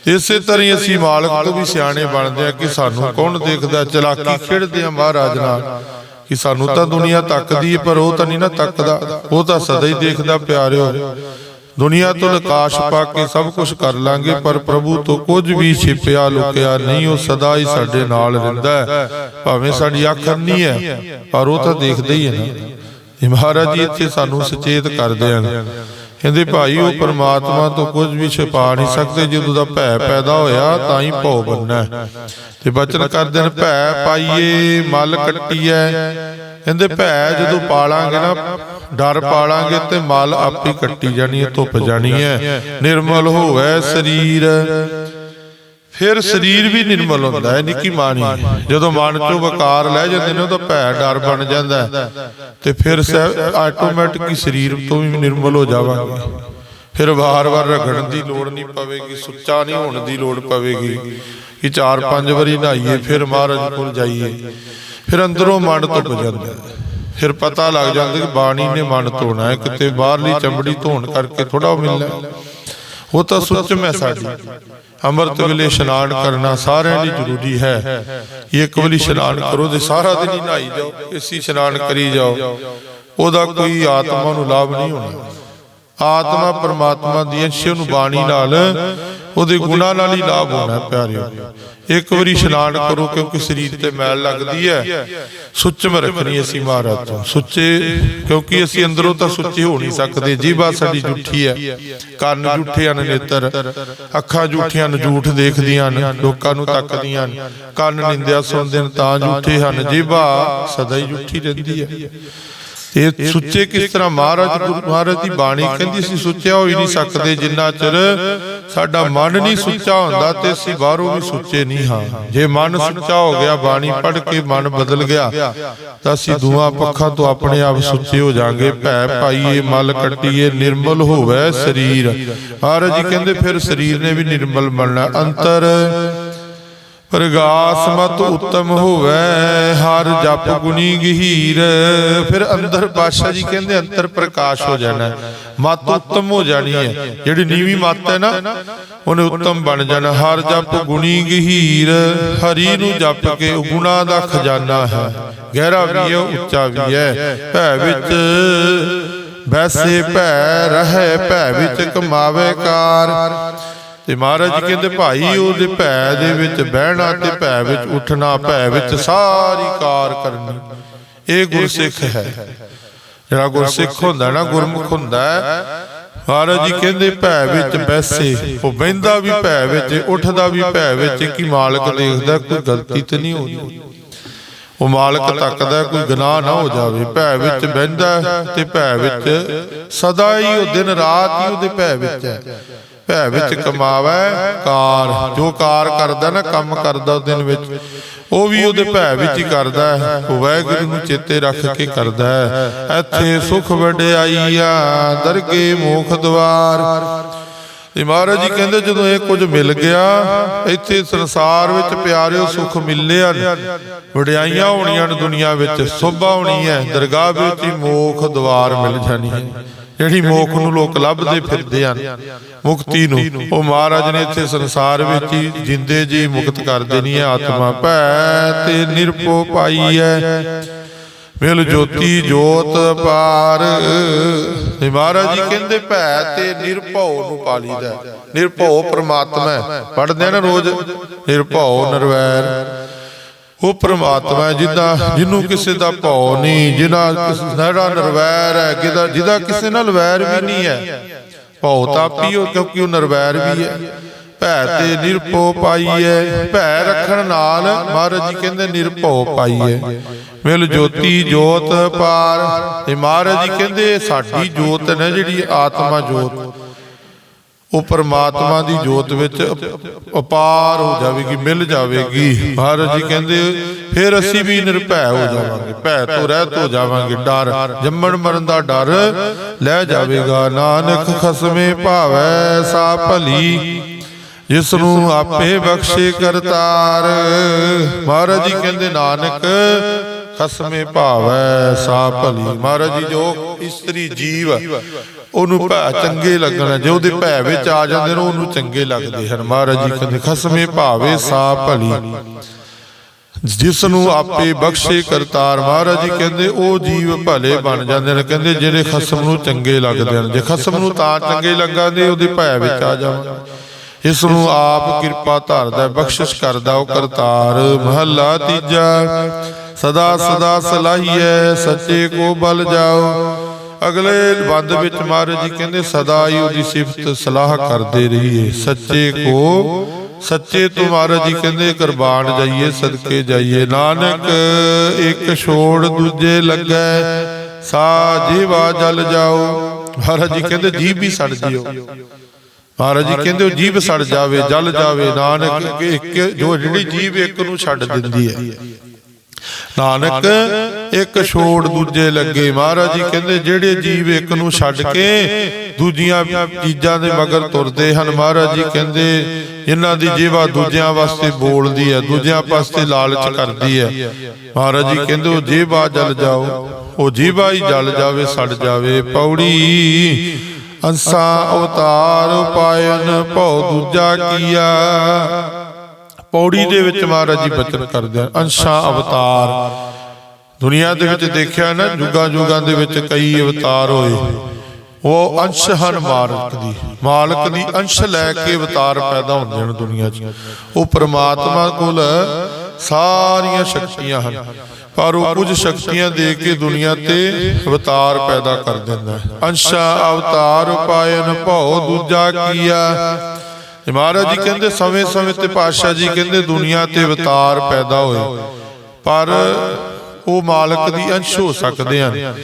ਇਸੇ ਤਰ੍ਹਾਂ ਅਸੀਂ ਮਾਲਕ ਤੋਂ ਵੀ ਸਿਆਣੇ ਬਣਦੇ ਆ ਕਿ ਸਾਨੂੰ ਕੌਣ ਦੇਖਦਾ ਚਲਾਕੀ ਖੇਡਦੇ ਆ ਮਹਾਰਾਜ ਨਾਲ ਕਿ ਸਾਨੂੰ ਤਾਂ ਦੁਨੀਆ ਤੱਕਦੀ ਪਰ ਉਹ ਤਾਂ ਨਹੀਂ ਨਾ ਤੱਕਦਾ। ਉਹ ਤਾਂ ਸਦਾ ਹੀ ਦੇਖਦਾ ਪਿਆਰਿਓ। ਦੁਨੀਆ ਤੋਂ ਲਕਾਸ਼ ਪਾ ਕੇ ਸਭ ਕੁਝ ਕਰ ਲਾਂਗੇ ਪਰ ਪ੍ਰਭੂ ਤੋਂ ਕੁਝ ਵੀ ਛਿਪਿਆ ਲੁਕਿਆ ਨਹੀਂ ਉਹ ਸਦਾ ਹੀ ਸਾਡੇ ਨਾਲ ਰਹਿੰਦਾ ਹੈ। ਭਾਵੇਂ ਸਾਡੀ ਅੱਖ ਅੰਨੀ ਹੈ ਪਰ ਉਹ ਤਾਂ ਦੇਖਦਾ ਹੀ ਹੈ ਨਾ। ਇਹ ਮਹਾਰਾਜ ਜੀ ਇੱਥੇ ਸਾਨੂੰ ਸੁਚੇਤ ਕਰਦੇ ਹਨ। ਕਹਿੰਦੇ ਭਾਈ ਉਹ ਪਰਮਾਤਮਾ ਤੋਂ ਕੁਝ ਵੀ ਛੁਪਾ ਨਹੀਂ ਸਕਦੇ ਜਦੋਂ ਦਾ ਭੈ ਪੈਦਾ ਹੋਇਆ ਤਾਂ ਹੀ ਭਉ ਬੰਨਾ। ਤੇ ਬਚਨ ਕਰਦੇ ਨੇ ਭੈ ਪਾਈਏ ਮਲ ਕੱਟੀਐ ਕਹਿੰਦੇ ਭੈ ਜਦੋਂ ਪਾਲਾਂਗੇ ਨਾ ਡਰ ਪਾਲਾਂਗੇ ਤੇ ਮਲ ਆਪੇ ਕੱਟੀ ਜਾਣੀ ਹੈ ਧੁੱਪ ਜਾਣੀ ਹੈ। ਨਿਰਮਲ ਹੋਵੇ ਸਰੀਰ। ਫਿਰ ਸਰੀਰ ਵੀ ਨਿਰਮਲ ਹੁੰਦਾ ਹੈ ਨਿੱਕੀ ਮਾਣੀ ਜਦੋਂ ਮਨ ਚੋਂ ਵਕਾਰ ਲੈ ਜਾਂਦੇ ਨੇ ਉਹਦਾ ਭੈ ਡਰ ਬਣ ਜਾਂਦਾ ਹੈ। ਤੇ ਫਿਰ ਆਟੋਮੈਟਿਕ ਹੀ ਸਰੀਰ ਤੋਂ ਵੀ ਨਿਰਮਲ ਹੋ ਜਾਵਾਂਗੇ। ਫਿਰ ਵਾਰ-ਵਾਰ ਰਗੜਨ ਦੀ ਲੋੜ ਨਹੀਂ ਪਵੇਗੀ ਸੁੱਚਾ ਨਹੀਂ ਹੋਣ ਦੀ ਲੋੜ ਪਵੇਗੀ। ਕਿ ਚਾਰ ਪੰਜ ਵਾਰੀ ਨਹਾਈਏ ਫਿਰ ਮਹਾਰਾਜ ਕੋਲ ਜਾਈਏ। ਫਿਰ ਅੰਦਰੋਂ ਮਨ ਧੁੱਪ ਜਾਂਦਾ। ਫਿਰ ਪਤਾ ਲੱਗ ਜਾਂਦਾ ਕਿ ਬਾਣੀ ਨੇ ਮਨ ਧੋਣਾ ਹੈ, ਕਿਤੇ ਬਾਹਰਲੀ ਚਮੜੀ ਧੋਣ ਕਰਕੇ ਥੋੜਾ ਮਿਲਣਾ। ਉਹ ਤਾਂ ਸੁੱਚਮ ਹੈ ਸਾਡੀ। ਅੰਮ੍ਰਿਤ ਵੇਲੇ ਇਸ਼ਨਾਨ ਕਰਨਾ ਸਾਰਿਆਂ ਲਈ ਜ਼ਰੂਰੀ ਹੈ। ਇੱਕ ਵਾਰੀ ਇਸ਼ਨਾਨ ਕਰੋ ਤੇ ਸਾਰਾ ਦਿਨ ਹੀ ਨਹਾਈ ਜਾਓ ਇਸੀ ਇਸ਼ਨਾਨ ਕਰੀ ਜਾਓ। ਉਹਦਾ ਕੋਈ ਆਤਮਾ ਨੂੰ ਲਾਭ ਨਹੀਂ ਹੋਣਾ। ਆਤਮਾ ਪਰਮਾਤਮਾ ਦੀ ਅੰਸ਼ ਨੂੰ ਬਾਣੀ ਨਾਲ ਉਹਦੇ ਗੁਣਾ ਨਾਲ ਹੀ ਲਾਭ ਹੋਣਾ ਪਿਆਰਿਓ। ਇੱਕ ਵਾਰੀ ਇਸ਼ਨਾਨ ਕਰੋ ਕਿਉਂਕਿ ਸਰੀਰ ਤੇ ਮੈਲ ਲੱਗਦੀ ਹੈ। ਸੁੱਚਮ ਰੱਖਣੀ ਅਸੀਂ ਮਹਾਰਾਜ ਤੋਂ। ਸੁੱਚੇ ਕਿਉਂਕਿ ਅਸੀਂ ਅੰਦਰੋਂ ਤਾਂ ਸੁੱਚੇ ਹੋ ਨਹੀਂ ਸਕਦੇ ਜੀਭਾ ਸਾਡੀ ਝੂਠੀ ਹੈ। ਕੰਨ ਝੂਠੇ ਹਨ ਨੇਤਰ ਅੱਖਾਂ ਝੂਠੀਆਂ ਨੇ ਝੂਠ ਦੇਖਦੀਆਂ ਹਨ ਲੋਕਾਂ ਨੂੰ ਤੱਕਦੀਆਂ ਹਨ। ਕੰਨ ਨਿੰਦਿਆ ਸੁਣਦੇ ਨੇ ਤਾਂ ਝੂਠੇ ਹਨ ਜੀਭਾ ਸਦਾ ਹੀ ਝੂਠੀ ਰਹਿੰਦੀ ਹੈ। ਇਹ ਸੁੱਚੇ ਕਿਸ ਤਰ੍ਹਾਂ ਮਹਾਰਾਜ ਗੁਰੂ ਮਹਾਰਾਜ ਦੀ ਬਾਣੀ ਕਹਿੰਦੀ ਸੀ ਸੁੱਚਿਆ ਹੋ ਹੀ ਨਹੀਂ ਸਕਦੇ ਜਿੰਨਾ ਚਿਰ ਸਾਡਾ ਮਨ ਨਹੀਂ ਸੁੱਚਾ ਹੁੰਦਾ ਤੇ ਅਸੀਂ ਬਾਹਰੋਂ ਵੀ ਸੁੱਚੇ ਨਹੀਂ ਹਾਂ। ਜੇ ਮਨ ਸੁੱਚਾ ਹੋ ਗਿਆ ਬਾਣੀ ਪੜ੍ਹ ਕੇ ਮਨ ਬਦਲ ਗਿਆ ਤਾਂ ਅਸੀਂ ਦੂਆਂ ਪੱਖਾਂ ਤੋਂ ਆਪਣੇ ਆਪ ਸੁੱਚੇ ਹੋ ਜਾਾਂਗੇ। ਭੈ ਪਾਈਏ ਮਲ ਕੱਟੀਏ ਨਿਰਮਲ ਹੋਵੇ ਸਰੀਰ। ਮਹਾਰਾਜ ਜੀ ਕਹਿੰਦੇ ਫਿਰ ਸਰੀਰ ਨੇ ਵੀ ਨਿਰਮਲ ਬਣਨਾ। ਅੰਤਰ ਪ੍ਰਗਾਸ ਮਤ ਉਤਮ ਹੋਵੇ ਹਰ ਜਪ ਗੁਣੀ ਗਹੀਰ। ਫਿਰ ਅੰਦਰ ਬਾਦਸ਼ਾਹ ਜੀ ਕਹਿੰਦੇ ਅੰਤਰ ਪ੍ਰਕਾਸ਼ ਹੋ ਜਾਣਾ ਮਤ ਉਤਮ ਹੋ ਜਾਣੀ ਹੈ। ਜਿਹੜੀ ਨੀਵੀਂ ਮਤ ਹੈ ਨਾ ਉਹਨੇ ਉਤਮ ਬਣ ਜਾਣਾ। ਹਰ ਜਪ ਗੁਣੀ ਗਹੀਰ। ਹਰੀ ਨੂੰ ਜਪ ਕੇ ਗੁਣਾ ਦਾ ਖਜ਼ਾਨਾ ਹੈ। ਗਹਿਰਾ ਵੀ ਹੈ ਉੱਚਾ ਵੀ ਹੈ। ਭੈ ਵਿੱਚ ਵੈਸੇ ਭੈ ਰਹੇ ਭੈ ਵਿੱਚ ਕਮਾਵੇ ਕਾਰ। ਤੇ ਮਹਾਰਾਜ ਜੀ ਕਹਿੰਦੇ ਭਾਈ ਉਹਦੇ ਭੈ ਦੇ ਵਿੱਚ ਬਹਿਣਾ ਤੇ ਭੈ ਵਿੱਚ ਉੱਠਣਾ ਭੈ ਵਿੱਚ ਸਾਰੀ ਕਾਰ ਕਰਨੀ। ਇਹ ਗੁਰਸਿੱਖ ਹੈ। ਜਿਹੜਾ ਗੁਰਸਿੱਖ ਹੁੰਦਾ ਨਾ ਗੁਰਮੁਖ ਹੁੰਦਾ ਹੈ। ਮਹਾਰਾਜ ਜੀ ਕਹਿੰਦੇ ਭੈ ਵਿੱਚ ਬੈਸੇ। ਉਹ ਬਹਿੰਦਾ ਵੀ ਭੈ ਵਿੱਚ ਉੱਠਦਾ ਵੀ ਭੈ ਵਿੱਚ ਕਿ ਮਾਲਕ ਦੇਖਦਾ ਕੋਈ ਗਲਤੀ ਤੇ ਨਹੀਂ ਹੋ ਰਹੀ ਉਹ ਮਾਲਕ ਤੱਕਦਾ ਕੋਈ ਗੁਨਾਹ ਨਾ ਹੋ ਜਾਵੇ। ਭੈ ਵਿੱਚ ਬਹਿੰਦਾ ਤੇ ਭੈ ਵਿੱਚ ਸਦਾ ਹੀ ਉਹ ਦਿਨ ਰਾਤ ਹੀ ਉਹਦੇ ਭੈ ਵਿੱਚ ਹੈ। ਭੈ ਵਿੱਚ ਕਮਾਵੇ ਕਾਰ। ਜੋ ਕਾਰ ਕਰਦਾ ਨਾ ਕੰਮ ਕਰਦਾ ਦਿਨ ਵਿੱਚ। ਉਹ ਵੀ ਉਹਦੇ ਭੈ ਵਿੱਚ ਹੀ ਕਰਦਾ ਹੈ ਵਾਹਿਗੁਰੂ ਨੂੰ ਚੇਤੇ ਰੱਖ ਕੇ ਕਰਦਾ ਹੈ। ਇੱਥੇ ਸੁਖ ਵਡਿਆਈਆ ਦਰਗੇ ਮੋਖ ਦਵਾਰ। ਤੇ ਮਹਾਰਾਜ ਜੀ ਕਹਿੰਦੇ ਜਦੋਂ ਇਹ ਕੁਝ ਮਿਲ ਗਿਆ ਇੱਥੇ ਸੰਸਾਰ ਵਿੱਚ ਪਿਆਰਿਓ ਸੁਖ ਮਿਲਿਆ ਵਡਿਆਈਆਂ ਹੋਣੀਆਂ ਨੇ ਦੁਨੀਆ ਵਿੱਚ ਸੋਭਾ ਹੋਣੀ ਹੈ। ਦਰਗਾਹ ਵਿੱਚ ਹੀ ਮੋਖ ਦਵਾਰ ਮਿਲ ਜਾਣੀ ਹੈ। ਜਿਹੜੀ ਮੋਖ ਨੂੰ ਲੋਕ ਲੱਭਦੇ ਫਿਰਦੇ ਹਨ। ਮੁਕਤੀ ਨੂੰ। ਉਹ ਮਹਾਰਾਜ ਨੇ ਇੱਥੇ ਸੰਸਾਰ ਵਿੱਚ ਹੀ ਜਿੰਦੇ ਜੀ ਮੁਕਤ ਕਰ ਦੇਣੀ ਹੈ, ਆਤਮਾ ਭੈ ਤੇ ਨਿਰਭਉ ਪਾਈ ਹੈ। ਮਿਲ ਜੋਤੀ ਜੋਤ ਪਾਰ। ਤੇ ਮਹਾਰਾਜ ਜੀ ਕਹਿੰਦੇ ਭੈ ਤੇ ਨਿਰਭਉ ਨੂੰ ਪਾਲੀਦਾ ਹੈ। ਨਿਰਭਉ ਪ੍ਰਮਾਤਮਾ ਪੜਦੇ ਨਾ ਰੋਜ਼, ਨਿਰਭਉ ਨਿਰਵੈਰ। ਉਹ ਪ੍ਰਮਾਤਮਾ ਜਿਹਦਾ ਜਿਹਨੂੰ ਕਿਸੇ ਦਾ ਭਉ ਨਹੀਂ ਜਿਹਨਾਂ ਜਿਹੜਾ ਨਿਰਵੈਰ ਹੈ, ਜਿਹਦਾ ਜਿਹਦਾ ਕਿਸੇ ਨਾਲ ਵੈਰ ਵੀ ਨਹੀਂ ਹੈ। ਭਉ ਤਾਂ ਪੀਓ ਕਿਉਂਕਿ ਉਹ ਨਿਰਵੈਰ ਵੀ ਹੈ। ਭੈ ਤੇ ਨਿਰਭਉ ਪਾਈਐ ਭੈ ਰੱਖਣ ਨਾਲ ਮਹਾਰਾਜ ਜੀ ਕਹਿੰਦੇ ਨਿਰਭਉ ਪਾਈਐ ਮਿਲ ਜੋਤੀ ਜੋਤ ਪਾਰ। ਤੇ ਮਹਾਰਾਜ ਜੀ ਕਹਿੰਦੇ ਸਾਡੀ ਜੋਤ ਨੇ ਜਿਹੜੀ ਆਤਮਾ ਜੋਤ। ਉਹ ਪਰਮਾਤਮਾ ਦੀ ਜੋਤ ਵਿੱਚ ਅਪ- ਅਪਾਰ ਹੋ ਜਾਵੇਗੀ, ਮਿਲ ਜਾਵੇਗੀ। ਮਹਾਰਾਜ ਜੀ ਕਹਿੰਦੇ, ਫਿਰ ਅਸੀਂ ਵੀ ਨਿਰਭੈ ਹੋ ਜਾਵਾਂਗੇ, ਭੈ ਤੋਂ ਰਹਿਤ ਹੋ ਜਾਵਾਂਗੇ, ਡਰ, ਜੰਮਣ ਮਰਨ ਦਾ ਡਰ ਲੈ ਜਾਵੇਗਾ। ਨਾਨਕ ਖਸਮੇ ਭਾਵੈ ਸਾ ਭਲੀ ਜਿਸ ਨੂੰ ਆਪੇ ਬਖਸ਼ੇ ਕਰਤਾਰ। ਮਹਾਰਾਜ ਜੀ ਕਹਿੰਦੇ, ਨਾਨਕ ਖਸਮੇ ਭਾਵੈ ਸਾ ਭਲੀ। ਮਹਾਰਾਜ ਜੀ, ਜੋ ਇਸਤਰੀ ਜੀਵ ਉਹਨੂੰ ਭੈ ਚੰਗੇ ਲੱਗਣ, ਜੇ ਉਹਦੇ ਭੈ ਵਿੱਚ ਆ ਜਾਂਦੇ ਨੇ, ਉਹਨੂੰ ਚੰਗੇ ਲੱਗਦੇ ਹਨ। ਮਹਾਰਾਜ ਜੀ ਕਹਿੰਦੇ, ਖਸਮੇ ਭਾਵੇ ਸਾ ਭਲੀ। ਜਿਸ ਨੂੰ ਆਪੇ ਬਖਸ਼ੇ ਕਰਤਾਰ। ਮਹਾਰਾਜ ਜੀ ਕਹਿੰਦੇ, ਉਹ ਜੀਵ ਭਲੇ ਬਣ ਜਾਂਦੇ ਨੇ। ਕਹਿੰਦੇ, ਜਿਹੜੇ ਖਸਮ ਨੂੰ ਚੰਗੇ ਲੱਗਦੇ ਹਨ। ਜੇ ਖਸਮ ਨੂੰ ਤਾਂ ਚੰਗੇ ਲੱਗਾਂਦੇ, ਉਹਦੇ ਭੈ ਵਿੱਚ ਆ ਜਾਵਾਂ ਇਸ ਨੂੰ ਆਪ ਕਿਰਪਾ ਧਾਰਦਾ, ਬਖਸ਼ਿਸ਼ ਕਰਦਾ ਉਹ ਕਰਤਾਰ। ਮਹੱਲਾ ਤੀਜਾ ਸਦਾ ਸਦਾ ਸਲਾਹੀਐ ਸੱਚੇ ਕੋ ਬਲ ਜਾਓ। ਅਗਲੇ ਬੰਦ ਵਿੱਚ ਮਹਾਰਾਜ ਜੀ ਕਹਿੰਦੇ ਸਦਾ ਹੀ ਉਹਦੀ ਸਿਫਤ ਸਲਾਹ ਕਰਦੇ ਰਹੀਏ। ਸੱਚੇ ਕੋ ਸੱਚੇ ਤੋਂ ਮਹਾਰਾਜ ਜੀ ਕਹਿੰਦੇ ਕੁਰਬਾਨ ਜਾਈਏ ਸਦਕੇ ਜਾਈਏ। ਨਾਨਕ ਇੱਕ ਛੋੜ ਦੂਜੇ ਲੱਗੈ। ਸਾ ਜੀਵਾ ਜਲ ਜਾਓ। ਮਹਾਰਾਜ ਜੀ ਕਹਿੰਦੇ ਜੀਵ ਵੀ ਸੜ ਜਿਓ। ਮਹਾਰਾਜ ਜੀ ਕਹਿੰਦੇ ਉਹ ਜੀਵ ਸੜ ਜਾਵੇ ਜਲ ਜਾਵੇ ਨਾਨਕ ਇੱਕ ਜੋ ਜਿਹੜੀ ਜੀਵ ਇੱਕ ਨੂੰ ਛੱਡ ਦਿੰਦੀ ਹੈ। ਨਾਨਕ, ਇੱਕ ਛੋੜ ਦੂਜੇ ਲੱਗੇ। ਮਹਾਰਾਜ ਜੀ ਕਹਿੰਦੇ, ਜਿਹੜੇ ਜੀਵ ਇੱਕ ਨੂੰ ਛੱਡ ਕੇ ਦੂਜੀਆਂ ਚੀਜ਼ਾਂ ਦੇ ਮਗਰ ਤੁਰਦੇ ਹਨ, ਮਹਾਰਾਜ ਜੀ ਕਹਿੰਦੇ ਇਹਨਾਂ ਦੀ ਜੀਵਾ ਦੂਜਿਆਂ ਵਾਸਤੇ ਬੋਲਦੀ ਹੈ, ਦੂਜਿਆਂ ਪਾਸੇ ਲਾਲਚ ਕਰਦੀ ਹੈ। ਮਹਾਰਾਜ ਜੀ ਕਹਿੰਦੇ, ਉਹ ਜੀਵਾ ਜਲ ਜਾਓ, ਉਹ ਜੀਵਾ ਹੀ ਜਲ ਜਾਵੇ, ਸੜ ਜਾਵੇ ਪੌੜੀ। ਅੰਸਾ ਅਵਤਾਰ ਪਾਇਨ, ਭਉ ਦੂਜਾ ਕੀਆ। ਪੌੜੀ ਦੇ ਵਿੱਚ ਮਹਾਰਾਜ ਜੀ ਬਚਨ ਕਰਦੇ ਹਨ। ਅੰਸ਼ਾ ਅਵਤਾਰ। ਦੁਨੀਆ ਦੇ ਵਿੱਚ ਦੇਖਿਆ ਨਾ ਜੁਗਾਂ ਜੁਗਾਂ ਦੇ ਵਿੱਚ ਕਈ ਅਵਤਾਰ ਹੋਏ। ਉਹ ਅੰਸ਼ ਹਨ ਮਾਲਕ ਦੀ। ਮਾਲਕ ਦੀ ਅੰਸ਼ ਲੈ ਕੇ ਅਵਤਾਰ ਪੈਦਾ ਹੁੰਦੇ ਹਨ ਦੁਨੀਆ 'ਚ। ਉਹ ਪ੍ਰਮਾਤਮਾ ਕੋਲ ਸਾਰੀਆਂ ਸ਼ਕਤੀਆਂ ਹਨ। ਪਰ ਉਹ ਕੁਝ ਸ਼ਕਤੀਆਂ ਦੇ ਕੇ ਦੁਨੀਆ ਤੇ ਅਵਤਾਰ ਪੈਦਾ ਕਰ ਦਿੰਦਾ ਹੈ। ਅੰਸ਼ਾ ਅਵਤਾਰ ਪਾਇਨ ਭਉ ਦੂਜਾ ਕੀਆ। ਮਹਾਰਾਜ ਜੀ ਕਹਿੰਦੇ ਸਮੇਂ-ਸਮੇਂ ਤੇ ਪਾਤਸ਼ਾਹ ਜੀ ਕਹਿੰਦੇ ਦੁਨੀਆ ਤੇ ਅਵਤਾਰ ਪੈਦਾ ਹੋਏ। ਪਰ ਉਹ ਮਾਲਕ ਦੀ ਅੰਸ਼ ਹੋ ਸਕਦੇ ਹਨ।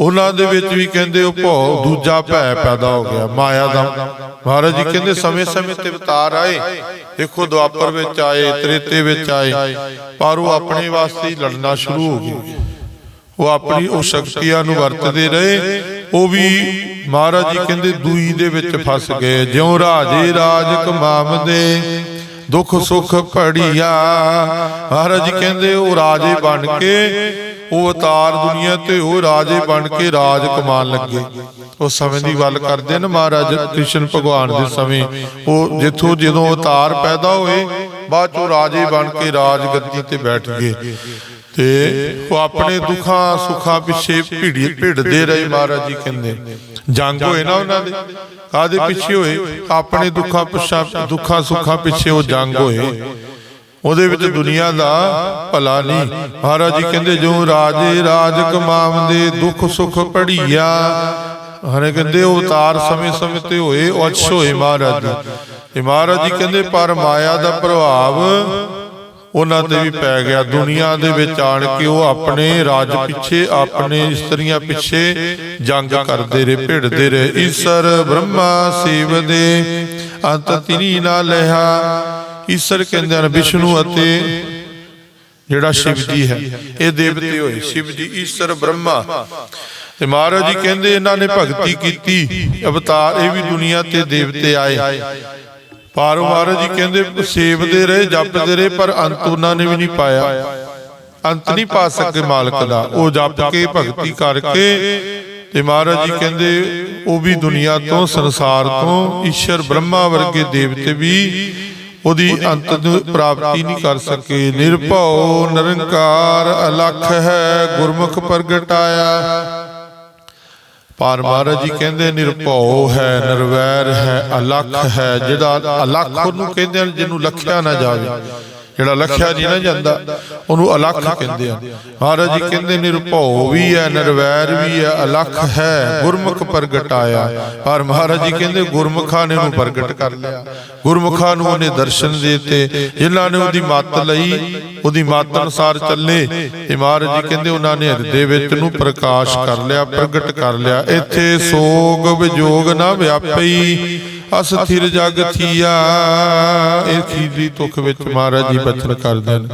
ਉਹਨਾਂ ਦੇ ਵਿੱਚ ਵੀ ਕਹਿੰਦੇ ਉਹ ਭਉ ਦੂਜਾ ਭੈ ਪੈਦਾ ਹੋ ਗਿਆ, ਮਾਇਆ ਦਾ। ਮਹਾਰਾਜ ਜੀ ਕਹਿੰਦੇ ਸਮੇਂ-ਸਮੇਂ ਤੇ ਅਵਤਾਰ ਆਏ। ਦੇਖੋ ਦੁਆਪਰ ਵਿੱਚ ਆਏ, ਤ੍ਰੇਤੇ ਵਿੱਚ ਆਏ। ਪਰ ਉਹ ਆਪਣੇ ਵਾਸਤੇ ਲੜਨਾ ਸ਼ੁਰੂ ਹੋ ਗਏ। ਉਹ ਆਪਣੀ ਉਹ ਸ਼ਕਤੀਆਂ ਨੂੰ ਵਰਤਦੇ ਰਹੇ। ਉਹ ਵੀ ਮਹਾਰਾਜ ਜੀ ਕਹਿੰਦੇ ਦੂਈ ਦੇ ਵਿੱਚ ਫਸ ਗਏ। ਜਿਉ ਰਾਜੇ ਰਾਜ ਕਮਾਵਦੇ, ਦੁੱਖ ਸੁੱਖ ਪੜੀਆ ਮਹਾਰਾਜ ਜੀ ਕਹਿੰਦੇ ਉਹ ਰਾਜੇ ਬਣ ਕੇ, ਉਹ ਅਵਤਾਰ ਦੁਨੀਆ ਤੇ ਉਹ ਰਾਜੇ ਬਣ ਕੇ ਰਾਜ ਕਮਾਉਣ ਲੱਗੇ। ਉਸ ਸਮੇਂ ਦੀ ਗੱਲ ਕਰਦੇ ਨੇ ਮਹਾਰਾਜ, ਕ੍ਰਿਸ਼ਨ ਭਗਵਾਨ ਦੇ ਸਮੇਂ। ਉਹ ਜਿੱਥੋਂ ਜਦੋਂ ਅਵਤਾਰ ਪੈਦਾ ਹੋਏ, ਬਾਅਦ ਚੋਂ ਰਾਜੇ ਬਣ ਕੇ ਰਾਜ ਗੱਦੀ ਤੇ ਬੈਠ ਗਏ। ਤੇ ਉਹ ਆਪਣੇ ਦੁੱਖਾਂ ਸੁੱਖਾਂ ਪਿੱਛੇ ਭਿੜੀ ਭਿੜਦੇ ਰਹੇ ਮਹਾਰਾਜ ਜੀ ਕਹਿੰਦੇ। ਜੰਗ ਹੋਏ ਨਾ ਉਹਨਾਂ ਦੇ। ਕਾਦੇ ਪਿੱਛੇ ਹੋਏ? ਆਪਣੇ ਦੁੱਖਾਂ ਪਿੱਛਾ ਦੁੱਖਾਂ ਸੁੱਖਾਂ ਪਿੱਛੇ ਉਹ ਜੰਗ ਹੋਏ। ਉਹਦੇ ਵਿੱਚ ਦੁਨੀਆ ਦਾ ਭਲਾ ਨਹੀਂ। ਮਹਾਰਾਜ ਜੀ ਕਹਿੰਦੇ ਜੋ ਰਾਜੇ ਰਾਜ ਕਮਾਵਦੇ ਦੁੱਖ ਸੁੱਖ ਪੜੀਆ ਹਰੇ ਕਹਿੰਦੇ ਉਹ ਅਵਤਾਰ ਸਮੇਂ ਸਮੇਂ ਤੇ ਹੋਏ ਅਛ ਹੋਏ ਮਹਾਰਾਜ। ਜੀ ਮਹਾਰਾਜ ਜੀ ਕਹਿੰਦੇ ਪਰ ਮਾਇਆ ਦਾ ਪ੍ਰਭਾਵ ਉਹਨਾਂ ਤੇ ਵੀ ਪੈ ਗਿਆ। ਦੁਨੀਆ ਦੇ ਵਿੱਚ ਆਣ ਕੇ ਉਹ ਆਪਣੇ ਰਾਜ ਪਿੱਛੇ ਆਪਣੇ ਇਸਤਰੀਆਂ ਪਿੱਛੇ ਜੰਗ ਕਰਦੇ ਰਹੇ ਭਿੜਦੇ ਰਹੇ। ਈਸ਼ਰ ਬ੍ਰਹਮਾ ਸੇਵਦੇ ਅੰਤ ਤਿਨੀ ਨਾ ਲਹਾ ਈਸ਼ਰ ਕਹਿੰਦੇ ਹਨ ਵਿਸ਼ਨੂੰ ਅਤੇ ਜਿਹੜਾ ਸ਼ਿਵ ਜੀ ਹੈ ਇਹ ਦੇਵਤੇ ਹੋਏ ਸ਼ਿਵ ਜੀ ਈਸ਼ਰ ਬ੍ਰਹਮਾ। ਤੇ ਮਹਾਰਾਜ ਜੀ ਕਹਿੰਦੇ ਇਹਨਾਂ ਨੇ ਭਗਤੀ ਕੀਤੀ। ਅਵਤਾਰ ਇਹ ਵੀ ਦੁਨੀਆ ਤੇ ਦੇਵਤੇ ਆਏ। ਪਰ ਮਹਾਰਾਜ ਜੀ ਕਹਿੰਦੇ ਸੇਵਦੇ ਰਹੇ ਜਪਦੇ ਰਹੇ ਪਰ ਅੰਤ ਉਹਨਾਂ ਨੇ ਵੀ ਨਹੀਂ ਪਾਇਆ। ਅੰਤ ਨਹੀਂ ਪਾ ਸਕੇ ਮਾਲਕ ਦਾ। ਉਹ ਜਪ ਕੇ ਭਗਤੀ ਕਰਕੇ ਤੇ ਮਹਾਰਾਜ ਜੀ ਕਹਿੰਦੇ ਉਹ ਵੀ ਦੁਨੀਆ ਤੋਂ ਸੰਸਾਰ ਤੋਂ ਈਸ਼ਰ ਬ੍ਰਹਮਾ ਵਰਗੇ ਦੇਵਤੇ ਵੀ ਉਹਦੀ ਅੰਤ ਨੂੰ ਪ੍ਰਾਪਤੀ ਨਹੀਂ ਕਰ ਸਕੇ। ਨਿਰਭਉ ਨਿਰੰਕਾਰ ਅਲਖ ਹੈ ਗੁਰਮੁਖ ਪ੍ਰਗਟਾਇਆ। ਪਰ ਮਹਾਰਾਜ ਜੀ ਕਹਿੰਦੇ ਨਿਰਭਉ ਹੈ ਨਿਰਵੈਰ ਹੈ ਅਲਖ ਹੈ ਜਿਹੜਾ ਅਲਖ ਉਹਨੂੰ ਕਹਿੰਦੇ ਹਨ ਜਿਹਨੂੰ ਲਖਿਆ ਨਾ ਜਾਵੇ। ਜਿਹੜਾ ਲਖਿਆ ਨਹੀਂ ਨਾ ਜਾਂਦਾ ਉਹਨੂੰ ਅਲੱਖ ਕਹਿੰਦੇ ਆ। ਮਹਾਰਾਜ ਜੀ ਕਹਿੰਦੇ ਨਿਰਭਉ ਵੀ ਹੈ ਨਿਰਵੈਰ ਵੀ ਹੈ ਅਲੱਖ ਹੈ ਗੁਰਮੁਖ ਪ੍ਰਗਟਾਇਆ ਪਰ ਮਹਾਰਾਜ ਜੀ ਕਹਿੰਦੇ ਗੁਰਮੁਖਾਂ ਨੇ ਉਹਨੂੰ ਪ੍ਰਗਟ ਕਰ ਲਿਆ। ਗੁਰਮੁਖਾਂ ਨੂੰ ਉਹਨੇ ਦਰਸ਼ਨ ਦਿੱਤੇ। ਜਿਨ੍ਹਾਂ ਨੇ ਉਹਦੀ ਮੱਤ ਲਈ ਉਹਦੀ ਮੱਤ ਅਨੁਸਾਰ ਚੱਲੇ। ਤੇ ਮਹਾਰਾਜ ਜੀ ਕਹਿੰਦੇ ਉਹਨਾਂ ਨੇ ਹਿਰਦੇ ਵਿੱਚ ਨੂੰ ਪ੍ਰਕਾਸ਼ ਕਰ ਲਿਆ ਪ੍ਰਗਟ ਕਰ ਲਿਆ। ਇੱਥੇ ਸੋਗ ਵਿਜੋਗ ਨਾ ਵਿਆਪਈ ਅਸਥਿਰ ਜਗ ਥੀਆ। ਇਹ ਖੀਲੀ ਤੁਖ ਵਿੱਚ ਮਹਾਰਾਜ ਜੀ ਬਚਨ ਕਰਦੇ ਨੇ।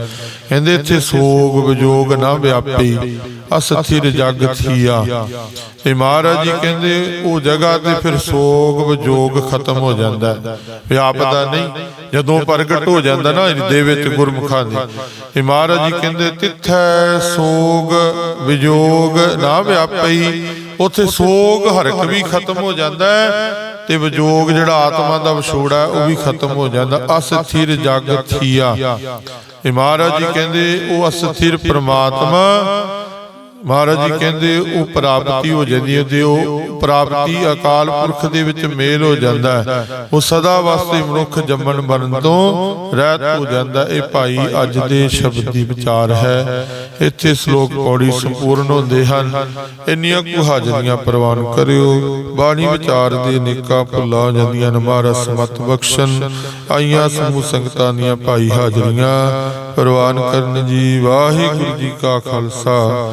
ਕਹਿੰਦੇ ਇੱਥੇ ਸੋਗ ਵਿਜੋਗ ਨਾ ਵਿਆਪੀ। ਅਸਥਿਰ ਜਗ ਥੀਆ। ਤੇ ਮਹਾਰਾਜ ਜੀ ਕਹਿੰਦੇ ਉਹ ਜਗ੍ਹਾ ਤੇ ਫਿਰ ਸੋਗ ਵਿਜੋਗ ਖਤਮ ਹੋ ਜਾਂਦਾ ਹੈ। ਵਿਆਪਦਾ ਨਹੀਂ। ਜਦੋਂ ਪ੍ਰਗਟ ਹੋ ਜਾਂਦਾ ਨਾ ਹਿਰਦੇ ਵਿੱਚ ਗੁਰਮੁਖਾਂ ਦੀ। ਤੇ ਮਹਾਰਾਜ ਜੀ ਕਹਿੰਦੇ ਤਿੱਥੈ ਸੋਗ ਵਿਜੋਗ ਨਾ ਵਿਆਪਈ। ਉਥੇ ਸੋਗ ਹਰਕ ਵੀ ਖਤਮ ਹੋ ਜਾਂਦਾ ਹੈ। ਤੇ ਵਿਜੋਗ ਜਿਹੜਾ ਆਤਮਾ ਦਾ ਵਿਛੋੜਾ ਉਹ ਵੀ ਖਤਮ ਹੋ ਜਾਂਦਾ। ਅਸਥਿਰ ਜਗ ਥੀਆ। ਤੇ ਮਹਾਰਾਜ ਜੀ ਕਹਿੰਦੇ, ਉਹ ਅਸਥਿਰ ਪ੍ਰਮਾਤਮਾ ਮਹਾਰਾਜ ਜੀ ਕਹਿੰਦੇ ਉਹ ਪ੍ਰਾਪਤੀ ਹੋ ਜਾਂਦੀ ਹੈ ਤੇ ਉਹ ਪ੍ਰਾਪਤੀ ਅਕਾਲ ਪੁਰਖ ਦੇ ਵਿੱਚ ਮੇਲ ਹੋ ਜਾਂਦਾ ਹੈ। ਉਹ ਸਦਾ ਵਾਸਤੇ ਮਨੁੱਖ ਜੰਮਣ ਬਣਨ ਤੋਂ ਰਹਿਤ ਹੋ ਜਾਂਦਾ ਇਹ ਭਾਈ ਅੱਜ ਦੇ ਸ਼ਬਦ ਦੀ ਵਿਚਾਰ ਹੈ। ਇੱਥੇ ਸ਼ਲੋਕ ਪੌੜੀ ਸੰਪੂਰਨ ਹੁੰਦੇ ਹਨ। ਇੰਨੀਆਂ ਕੁ ਹਾਜ਼ਰੀਆਂ ਪ੍ਰਵਾਨ ਕਰਿਓ। ਬਾਣੀ ਵਿਚਾਰ ਦੇ ਨਿੱਕਾ ਭੁੱਲਾਂ ਜਾਂਦੀਆਂ ਨੇ। ਮਹਾਰਾਜ ਸਮਤ ਬਖਸ਼ਣ। ਆਈਆਂ ਸਮੂਹ ਸੰਗਤਾਂ ਦੀਆਂ ਭਾਈ ਹਾਜ਼ਰੀਆਂ। ਪ੍ਰਵਾਨ ਕਰਨ ਜੀ ਵਾਹਿਗੁਰੂ ਜੀ ਕਾ ਖਾਲਸਾ